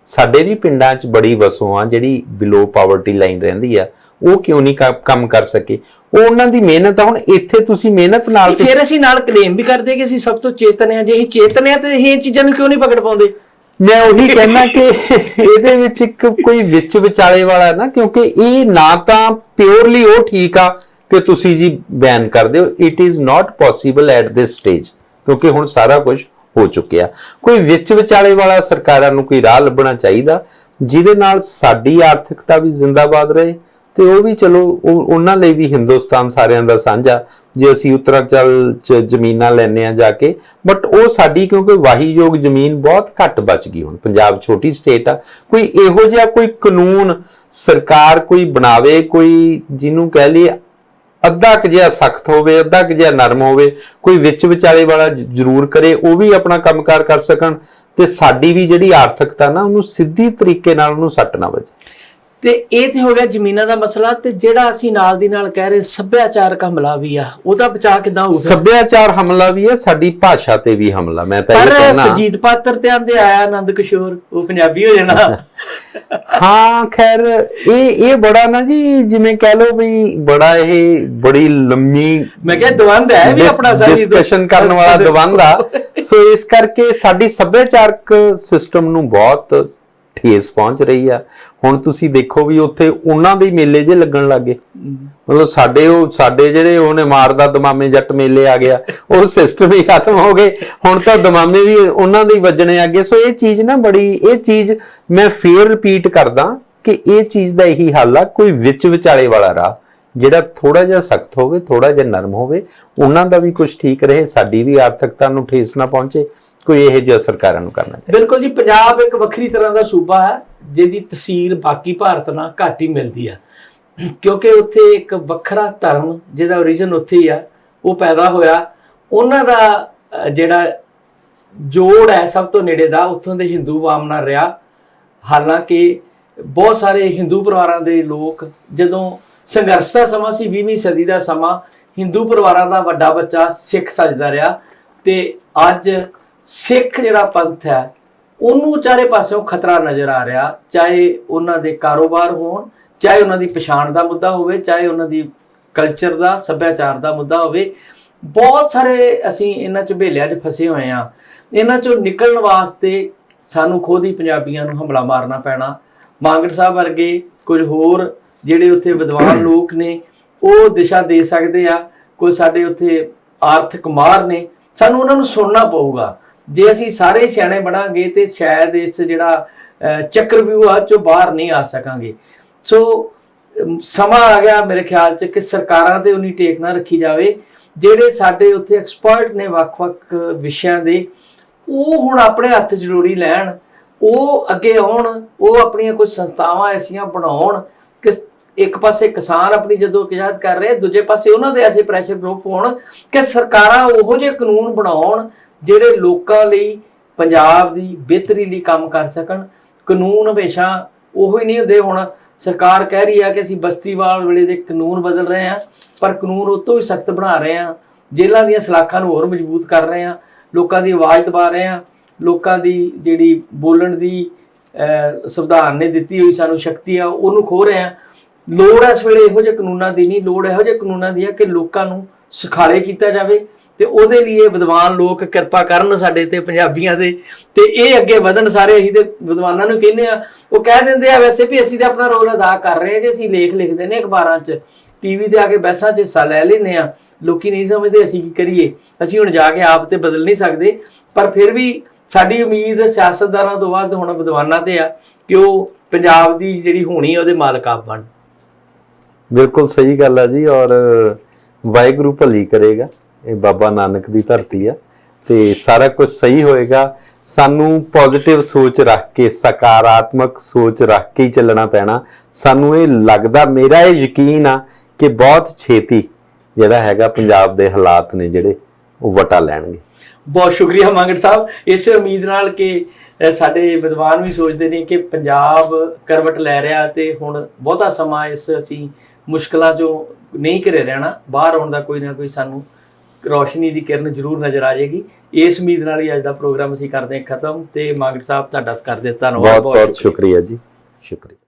ਸਾਡੇ ਵੀ ਪਿੰਡਾਂ 'ਚ ਬੜੀ ਵਸੋਂ ਆ ਜਿਹੜੀ ਬਿਲੋ ਪਾਵਰਟੀ ਲਾਈਨ ਰਹਿੰਦੀ ਆ ਉਹ ਕਿਉਂ ਨਹੀਂ ਕੰਮ ਕਰ ਸਕੇ? ਉਹ ਉਹਨਾਂ ਦੀ ਮਿਹਨਤ ਆ ਹੁਣ ਇੱਥੇ ਤੁਸੀਂ ਮਿਹਨਤ ਨਾਲ ਫਿਰ ਅਸੀਂ ਨਾਲ ਕਲੇਮ ਵੀ ਕਰਦੇ ਕਿ ਅਸੀਂ ਸਭ ਤੋਂ ਚੇਤਨ ਹਾਂ ਜੇ ਅਸੀਂ ਚੇਤਨ ਹਾਂ ਤੇ ਇਹ ਚੀਜ਼ਾਂ ਨੂੰ ਕਿਉਂ ਨਹੀਂ ਪਕੜ ਪਾਉਂਦੇ? ਮੈਂ ਉਹੀ ਕਹਿਣਾ ਕਿ ਇਹਦੇ ਵਿੱਚ ਇੱਕ ਕੋਈ ਵਿੱਚ ਵਿਚਾਲੇ ਵਾਲਾ ਨਾ ਕਿਉਂਕਿ ਇਹ ਨਾ ਤਾਂ ਪਿਓਰਲੀ ਉਹ ਠੀਕ ਆ ਕਿ ਤੁਸੀਂ ਜੀ ਬੈਨ ਕਰ ਦਿਓ। It is not possible at this stage ਕਿਉਂਕਿ ਹੁਣ ਸਾਰਾ ਕੁਝ ਹੋ ਚੁੱਕਿਆ। ਕੋਈ ਵਿੱਚ ਵਿਚਾਲੇ ਵਾਲਾ ਸਰਕਾਰਾਂ ਨੂੰ ਕੋਈ ਰਾਹ ਲੱਭਣਾ ਚਾਹੀਦਾ? ਜਿਹਦੇ ਨਾਲ ਸਾਡੀ ਆਰਥਿਕਤਾ ਵੀ ਜ਼ਿੰਦਾਬਾਦ ਰਹੇ ਤੇ ਉਹ ਵੀ ਚਲੋ ਉਹਨਾਂ ਲਈ ਵੀ ਹਿੰਦੁਸਤਾਨ ਸਾਰਿਆਂ ਦਾ ਸਾਂਝਾ। ਜੇ ਅਸੀਂ ਉੱਤਰਾਚਲ ਚ ਜ਼ਮੀਨਾਂ ਲੈਣੇ ਆ ਜਾ ਕੇ ਬਟ ਉਹ ਸਾਡੀ ਕਿਉਂਕਿ ਵਾਹੀਯੋਗ ਜ਼ਮੀਨ ਬਹੁਤ ਘੱਟ ਬਚ ਗਈ ਹੁਣ। ਪੰਜਾਬ ਛੋਟੀ ਸਟੇਟ ਆ। ਕੋਈ ਇਹੋ ਜਿਹਾ ਕੋਈ ਕਾਨੂੰਨ ਸਰਕਾਰ ਕੋਈ ਬਣਾਵੇ, ਕੋਈ ਜਿਹਨੂੰ ਕਹਿ ਲਈਏ ਅੱਧਾ ਕੁ ਜਿਹਾ ਸਖਤ ਹੋਵੇ, ਅੱਧਾ ਕੁ ਜਿਹਾ ਨਰਮ ਹੋਵੇ, ਕੋਈ ਵਿੱਚ ਵਿਚਾਲੇ ਵਾਲਾ ਜ਼ਰੂਰ ਕਰੇ, ਉਹ ਵੀ ਆਪਣਾ ਕੰਮਕਾਰ ਕਰ ਸਕਣ ਤੇ ਸਾਡੀ ਵੀ ਜਿਹੜੀ ਆਰਥਿਕਤਾ ਨਾ, ਉਹਨੂੰ ਸਿੱਧੀ ਤਰੀਕੇ ਨਾਲ ਉਹਨੂੰ ਸੱਟ ਨਾ ਵੱਜੇ। ਤੇ ਇਹ ਤੇ ਹੋ ਗਿਆ ਜ਼ਮੀਨਾਂ ਦਾ ਮਸਲਾ ਤੇ ਜਿਹੜਾ ਅਸੀਂ ਨਾਲ ਦੀ ਨਾਲ ਕਹਿ ਰਹੇ ਸੱਭਿਆਚਾਰਕ ਹਮਲਾ ਵੀ ਆ ਉਹਦਾ ਬਚਾਅ ਕਿਦਾਂ ਹੋਊਗਾ ਸੱਭਿਆਚਾਰ ਹਮਲਾ ਵੀ ਹੈ ਸਾਡੀ ਭਾਸ਼ਾ ਤੇ ਵੀ ਹਮਲਾ ਮੈਂ ਤਾਂ ਇਹ ਪਰ ਕਹਿਣਾ ਸੁਜੀਤ ਪਾਤਰ ਤੇ ਆਂਦੇ ਆਇਆ ਆਨੰਦ ਕਿਸ਼ੋਰ ਉਹ ਪੰਜਾਬੀ ਹੋ ਜਾਣਾ। ਹਾਂ ਖੈਰ ਇਹ ਇਹ ਬੜਾ ਨਾ ਜੀ ਜਿਵੇਂ ਕਹਿ ਲਓ ਵੀ ਬੜਾ ਇਹ ਬੜੀ ਲੰਮੀ ਮੈਂ ਕਿਹਾ ਦਵੰਦ ਹੈ ਵੀ ਆਪਣਾ ਸਾਰੀ ਡਿਸਕਸ਼ਨ ਕਰਨ ਵਾਲਾ ਦਵੰਦ ਆ। ਸੋ ਇਸ ਕਰਕੇ ਸਾਡੀ ਸੱਭਿਆਚਾਰਕ ਸਿਸਟਮ ਨੂੰ ਬਹੁਤ ਠੇਸ ਪਹੁੰਚ ਰਹੀ ਆ। ਹੁਣ ਤੁਸੀਂ ਦੇਖੋ ਵੀ ਉੱਥੇ ਉਹਨਾਂ ਦੇ ਮੇਲੇ ਜੇ ਲੱਗਣ ਲੱਗੇ ਮਤਲਬ ਸਾਡੇ ਉਹ, ਸਾਡੇ ਜਿਹੜੇ ਉਹਨੇ ਮਾਰਦਾ ਦਮਾਮੇ ਜੱਟ ਮੇਲੇ ਆ ਗਿਆ, ਉਹ ਸਿਸਟਮ ਹੀ ਖਤਮ ਹੋ ਗਏ। ਹੁਣ ਤਾਂ ਦਮਾਮੇ ਵੀ ਉਹਨਾਂ ਦੇ ਵੱਜਣੇ ਅੱਗੇ। ਸੋ ਇਹ ਚੀਜ਼ ਨਾ ਬੜੀ, ਇਹ ਚੀਜ਼ ਮੈਂ ਫੇਰ ਰਿਪੀਟ ਕਰਦਾ ਕਿ ਇਹ ਚੀਜ਼ ਦਾ ਇਹੀ ਹੱਲ ਆ, ਕੋਈ ਵਿੱਚ ਵਿਚਾਲੇ ਵਾਲਾ ਰਾਹ। ਜਿਹੜਾ ਥੋੜਾ ਜਿਹਾ ਸਖਤ ਹੋਵੇ ਥੋੜਾ ਜਿਹਾ ਨਰਮ ਹੋਵੇ, ਉਹਨਾਂ ਦਾ ਵੀ ਕੁਝ ਠੀਕ ਰਹੇ, ਸਾਡੀ ਵੀ ਆਰਥਿਕਤਾ ਨੂੰ ਠੇਸ ਨਾ ਪਹੁੰਚੇ। ਕੋਈ ਇਹੋ ਜਿਹਾ ਸਰਕਾਰਾਂ ਨੂੰ ਕਰਨਾ ਚਾਹੀਦਾ। ਬਿਲਕੁਲ ਜੀ, ਪੰਜਾਬ ਇੱਕ ਵੱਖਰੀ ਤਰ੍ਹਾਂ ਦਾ ਸੂਬਾ ਹੈ, ਜਿਹਦੀ ਤਸਵੀਰ ਬਾਕੀ ਭਾਰਤ ਨਾਲ ਘੱਟ ਹੀ ਮਿਲਦੀ ਆ। ਕਿਉਂਕਿ ਉੱਥੇ ਇੱਕ ਵੱਖਰਾ ਧਰਮ, ਜਿਹਦਾ origin ਉੱਥੇ ਹੀ ਆ, ਉਹ ਪੈਦਾ ਹੋਇਆ। ਉਹਨਾਂ ਦਾ ਜਿਹੜਾ ਜੋੜ ਹੈ, ਸਭ ਤੋਂ ਨੇੜੇ ਦਾ, ਉੱਥੋਂ ਦੇ ਹਿੰਦੂ ਵਾਮ ਨਾਲ ਰਿਹਾ ਹਾਲਾਂਕਿ ਬਹੁਤ ਸਾਰੇ ਹਿੰਦੂ ਪਰਿਵਾਰਾਂ ਦੇ ਲੋਕ, ਜਦੋਂ ਸੰਘਰਸ਼ ਦਾ ਸਮਾਂ ਸੀ 20ਵੀਂ ਸਦੀ ਦਾ ਸਮਾਂ, ਹਿੰਦੂ ਪਰਿਵਾਰਾਂ ਦਾ ਵੱਡਾ ਬੱਚਾ ਸਿੱਖ ਸੱਜਦਾ ਰਿਹਾ। ਤੇ ਅੱਜ ਸਿੱਖ ਜਿਹੜਾ ਪੰਥ ਹੈ, ਉਹਨੂੰ ਚਾਰੇ ਪਾਸਿਓਂ ਖਤਰਾ ਨਜ਼ਰ ਆ ਰਿਹਾ, ਚਾਹੇ ਉਹਨਾਂ ਦੇ ਕਾਰੋਬਾਰ ਹੋਣ, ਚਾਹੇ ਉਹਨਾਂ ਦੀ ਪਛਾਣ ਦਾ ਮੁੱਦਾ ਹੋਵੇ, ਚਾਹੇ ਉਹਨਾਂ ਦੀ ਕਲਚਰ ਦਾ, ਸੱਭਿਆਚਾਰ ਦਾ ਮੁੱਦਾ ਹੋਵੇ। ਬਹੁਤ ਸਾਰੇ ਅਸੀਂ ਇਹਨਾਂ ਝਬੇਲਿਆਂ 'ਚ ਫਸੇ ਹੋਏ ਆ ਇਹਨਾਂ 'ਚੋਂ ਨਿਕਲਣ ਵਾਸਤੇ ਸਾਨੂੰ ਖੁਦ ਹੀ ਪੰਜਾਬੀਆਂ ਨੂੰ ਹਮਲਾ ਮਾਰਨਾ ਪੈਣਾ। ਮਾਂਗੜ ਸਾਹਿਬ ਵਰਗੇ ਕੁਝ ਹੋਰ ਜਿਹੜੇ ਉੱਥੇ ਵਿਦਵਾਨ ਲੋਕ ਨੇ, ਉਹ ਦਿਸ਼ਾ ਦੇ ਸਕਦੇ ਆ। ਕੋਈ ਸਾਡੇ ਉੱਥੇ ਆਰਥਿਕ ਮਾਰ ਨੇ, ਸਾਨੂੰ ਉਹਨਾਂ ਨੂੰ ਸੁਣਨਾ ਪਊਗਾ। ਜੇ ਅਸੀਂ ਸਾਰੇ ਸਿਆਣੇ ਬਣਾਂਗੇ ਤੇ ਸ਼ਾਇਦ ਇਸ ਜਿਹੜਾ ਚੱਕਰਵਿਊਹ ਆ ਚੋਂ ਬਾਹਰ ਨਹੀਂ ਆ ਸਕਾਂਗੇ। ਸੋ ਸਮਾਂ ਆ ਗਿਆ ਮੇਰੇ ਖਿਆਲ ਚ ਕਿ ਸਰਕਾਰਾਂ ਤੇ ਉਨੀ ਟੇਕ ਨਾ ਰੱਖੀ ਜਾਵੇ। ਜਿਹੜੇ ਸਾਡੇ ਉੱਥੇ ਐਕਸਪਰਟ ਨੇ ਵੱਖ-ਵੱਖ ਵਿਸ਼ਿਆਂ ਦੇ, ਉਹ ਹੁਣ ਆਪਣੇ ਹੱਥ ਜਰੂਰੀ ਲੈਣ, ਉਹ ਅੱਗੇ ਆਉਣ, ਉਹ ਆਪਣੀਆਂ ਕੁਝ ਸੰਸਥਾਵਾਂ ਐਸੀਆਂ ਬਣਾਉਣ ਕਿ ਇੱਕ ਪਾਸੇ ਕਿਸਾਨ ਆਪਣੀ ਜਦੋਂ ਕਿਜਾਤ ਕਰ ਰਹੇ, ਦੂਜੇ ਪਾਸੇ ਉਹਨਾਂ ਦੇ ਐਸੇ ਪ੍ਰੈਸ਼ਰ ਗਰੁੱਪ ਹੋਣ ਕਿ ਸਰਕਾਰਾਂ ਉਹੋ ਜਿਹੇ ਕਾਨੂੰਨ ਬਣਾਉਣ ਜਿਹੜੇ ਲੋਕਾਂ ਲਈ ਪੰਜਾਬ ਦੀ ਬਿਹਤਰੀ ਲਈ ਕੰਮ ਕਰ ਸਕਣ, ਕਾਨੂੰਨ ਹਮੇਸ਼ਾ ਉਹੋ ਹੀ ਨਹੀਂ ਹੁੰਦੇ। ਹੁਣ ਸਰਕਾਰ ਕਹਿ ਰਹੀ ਆ ਕਿ ਅਸੀਂ ਬਸਤੀਵਾਲ ਵੇਲੇ ਦੇ ਕਾਨੂੰਨ ਬਦਲ ਰਹੇ ਹਾਂ, ਪਰ ਕਾਨੂੰਨ ਉਹ ਤੋਂ ਵੀ ਸਖਤ ਬਣਾ ਰਹੇ ਹਾਂ। ਜੇਲ੍ਹਾਂ ਦੀਆਂ ਸਲਾਖਾਂ ਨੂੰ ਹੋਰ ਮਜ਼ਬੂਤ ਕਰ ਰਹੇ ਹਾਂ, ਲੋਕਾਂ ਦੀ ਆਵਾਜ਼ ਦਬਾ ਰਹੇ ਹਾਂ, ਲੋਕਾਂ ਦੀ ਜਿਹੜੀ ਬੋਲਣ ਦੀ ਸੰਵਿਧਾਨ ਨੇ ਦਿੱਤੀ ਹੋਈ ਸਾਨੂੰ ਸ਼ਕਤੀ ਆ, ਉਹਨੂੰ ਖੋ ਰਹੇ ਹਾਂ। ਲੋੜ ਇਸ ਵੇਲੇ ਇਹੋ ਜਿਹੇ ਕਾਨੂੰਨਾਂ ਦੀ ਨਹੀਂ, ਲੋੜ ਇਹੋ ਜਿਹੇ ਕਾਨੂੰਨਾਂ ਦੀ ਹੈ ਕਿ ਲੋਕਾਂ ਨੂੰ ਸੁਖਾਲੇ ਕੀਤਾ ਜਾਵੇ। ਤੇ ਉਹਦੇ ਲਈ ਇਹ ਵਿਦਵਾਨ ਲੋਕ ਕਿਰਪਾ ਕਰਨ ਸਾਡੇ ਤੇ, ਪੰਜਾਬੀਆਂ ਦੇ। ਤੇ ਇਹ ਅੱਗੇ ਵਧਣ ਸਾਰੇ, ਅਸੀਂ ਤੇ ਵਿਦਵਾਨਾਂ ਨੂੰ ਕਹਿੰਦੇ ਆ। ਉਹ ਕਹਿ ਦਿੰਦੇ ਆ, ਵੈਸੇ ਵੀ ਅਸੀਂ ਤੇ ਆਪਣਾ ਰੋਲ ਅਦਾ ਕਰ ਰਹੇ ਹਾਂ ਜੇ, ਅਸੀਂ ਲੇਖ ਲਿਖਦੇ ਨੇ ਅਖਬਾਰਾਂ 'ਚ। ਟੀਵੀ ਤੇ ਆ ਕੇ ਬਹਿਸਾਂ 'ਚ ਹਿੱਸਾ ਲੈ ਲੈਂਦੇ ਆ। ਲੋਕੀ ਨਹੀਂ ਸਮਝਦੇ ਅਸੀਂ ਕੀ ਕਰੀਏ। ਅਸੀਂ ਹੁਣ ਜਾ ਕੇ ਆਪ ਤੇ ਬਦਲ ਨਹੀਂ ਸਕਦੇ। ਪਰ ਫਿਰ ਵੀ ਸਾਡੀ ਉਮੀਦ ਸਿਆਸਤਦਾਨਾਂ ਤੋਂ ਬਾਅਦ ਹੁਣ ਵਿਦਵਾਨਾਂ ਤੇ ਆ ਕਿ ਉਹ ਪੰਜਾਬ ਦੀ ਜਿਹੜੀ ਹੋਣੀ ਆ, ਉਹਦੇ ਮਾਲਕ ਆਪ ਬਣ। ਬਿਲਕੁਲ ਸਹੀ ਗੱਲ ਆ ਜੀ, ਔਰ ਵਾਹਿਗੁਰੂ ਭਲੀ ਕਰੇਗਾ। ਇਹ ਬਾਬਾ ਨਾਨਕ ਦੀ ਧਰਤੀ ਆ ਤੇ ਸਾਰਾ ਕੁਝ ਸਹੀ ਹੋਏਗਾ। ਸਾਨੂੰ ਪੋਜ਼ਿਟਿਵ ਸੋਚ ਰੱਖ ਕੇ, ਸਕਾਰਾਤਮਕ ਸੋਚ ਰੱਖ ਕੇ ਹੀ ਚੱਲਣਾ ਪੈਣਾ। ਸਾਨੂੰ ਇਹ ਲੱਗਦਾ, ਮੇਰਾ ਇਹ ਯਕੀਨ ਆ ਕਿ ਬਹੁਤ ਛੇਤੀ ਜਿਹੜਾ ਹੈਗਾ ਪੰਜਾਬ ਦੇ ਹਾਲਾਤ ਨੇ ਜਿਹੜੇ, ਉਹ ਵਟਾ ਲੈਣਗੇ। ਬਹੁਤ ਸ਼ੁਕਰੀਆ ਮੰਗੜ ਸਾਹਿਬ। ਇਸੇ ਉਮੀਦ ਨਾਲ ਕਿ ਸਾਡੇ ਵਿਦਵਾਨ ਵੀ ਸੋਚਦੇ ਨੇ ਕਿ ਪੰਜਾਬ ਕਰਵਟ ਲੈ ਰਿਹਾ ਤੇ ਹੁਣ ਬਹੁਤਾ ਸਮਾਂ ਇਸ ਅਸੀਂ ਮੁਸ਼ਕਲਾਂ 'ਚੋਂ ਨਹੀਂ ਘਰੇ ਰਹਿਣਾ। ਬਾਹਰ ਆਉਣ ਦਾ ਕੋਈ ਨਾ ਕੋਈ ਸਾਨੂੰ ਰੋਸ਼ਨੀ ਦੀ ਕਿਰਨ ਜ਼ਰੂਰ ਨਜ਼ਰ ਆ ਜਾਏਗੀ। ਇਸ ਉਮੀਦ ਨਾਲ ਹੀ ਅੱਜ ਦਾ ਪ੍ਰੋਗਰਾਮ ਅਸੀਂ ਕਰਦੇ ਹਾਂ ਖਤਮ ਤੇ ਮੰਗੜ ਸਾਹਿਬ ਤੁਹਾਡਾ ਕਰਦੇ ਧੰਨਵਾਦ ਬਹੁਤ ਬਹੁਤ ਸ਼ੁਕਰੀਆ ਜੀ। ਸ਼ੁਕਰੀਆ।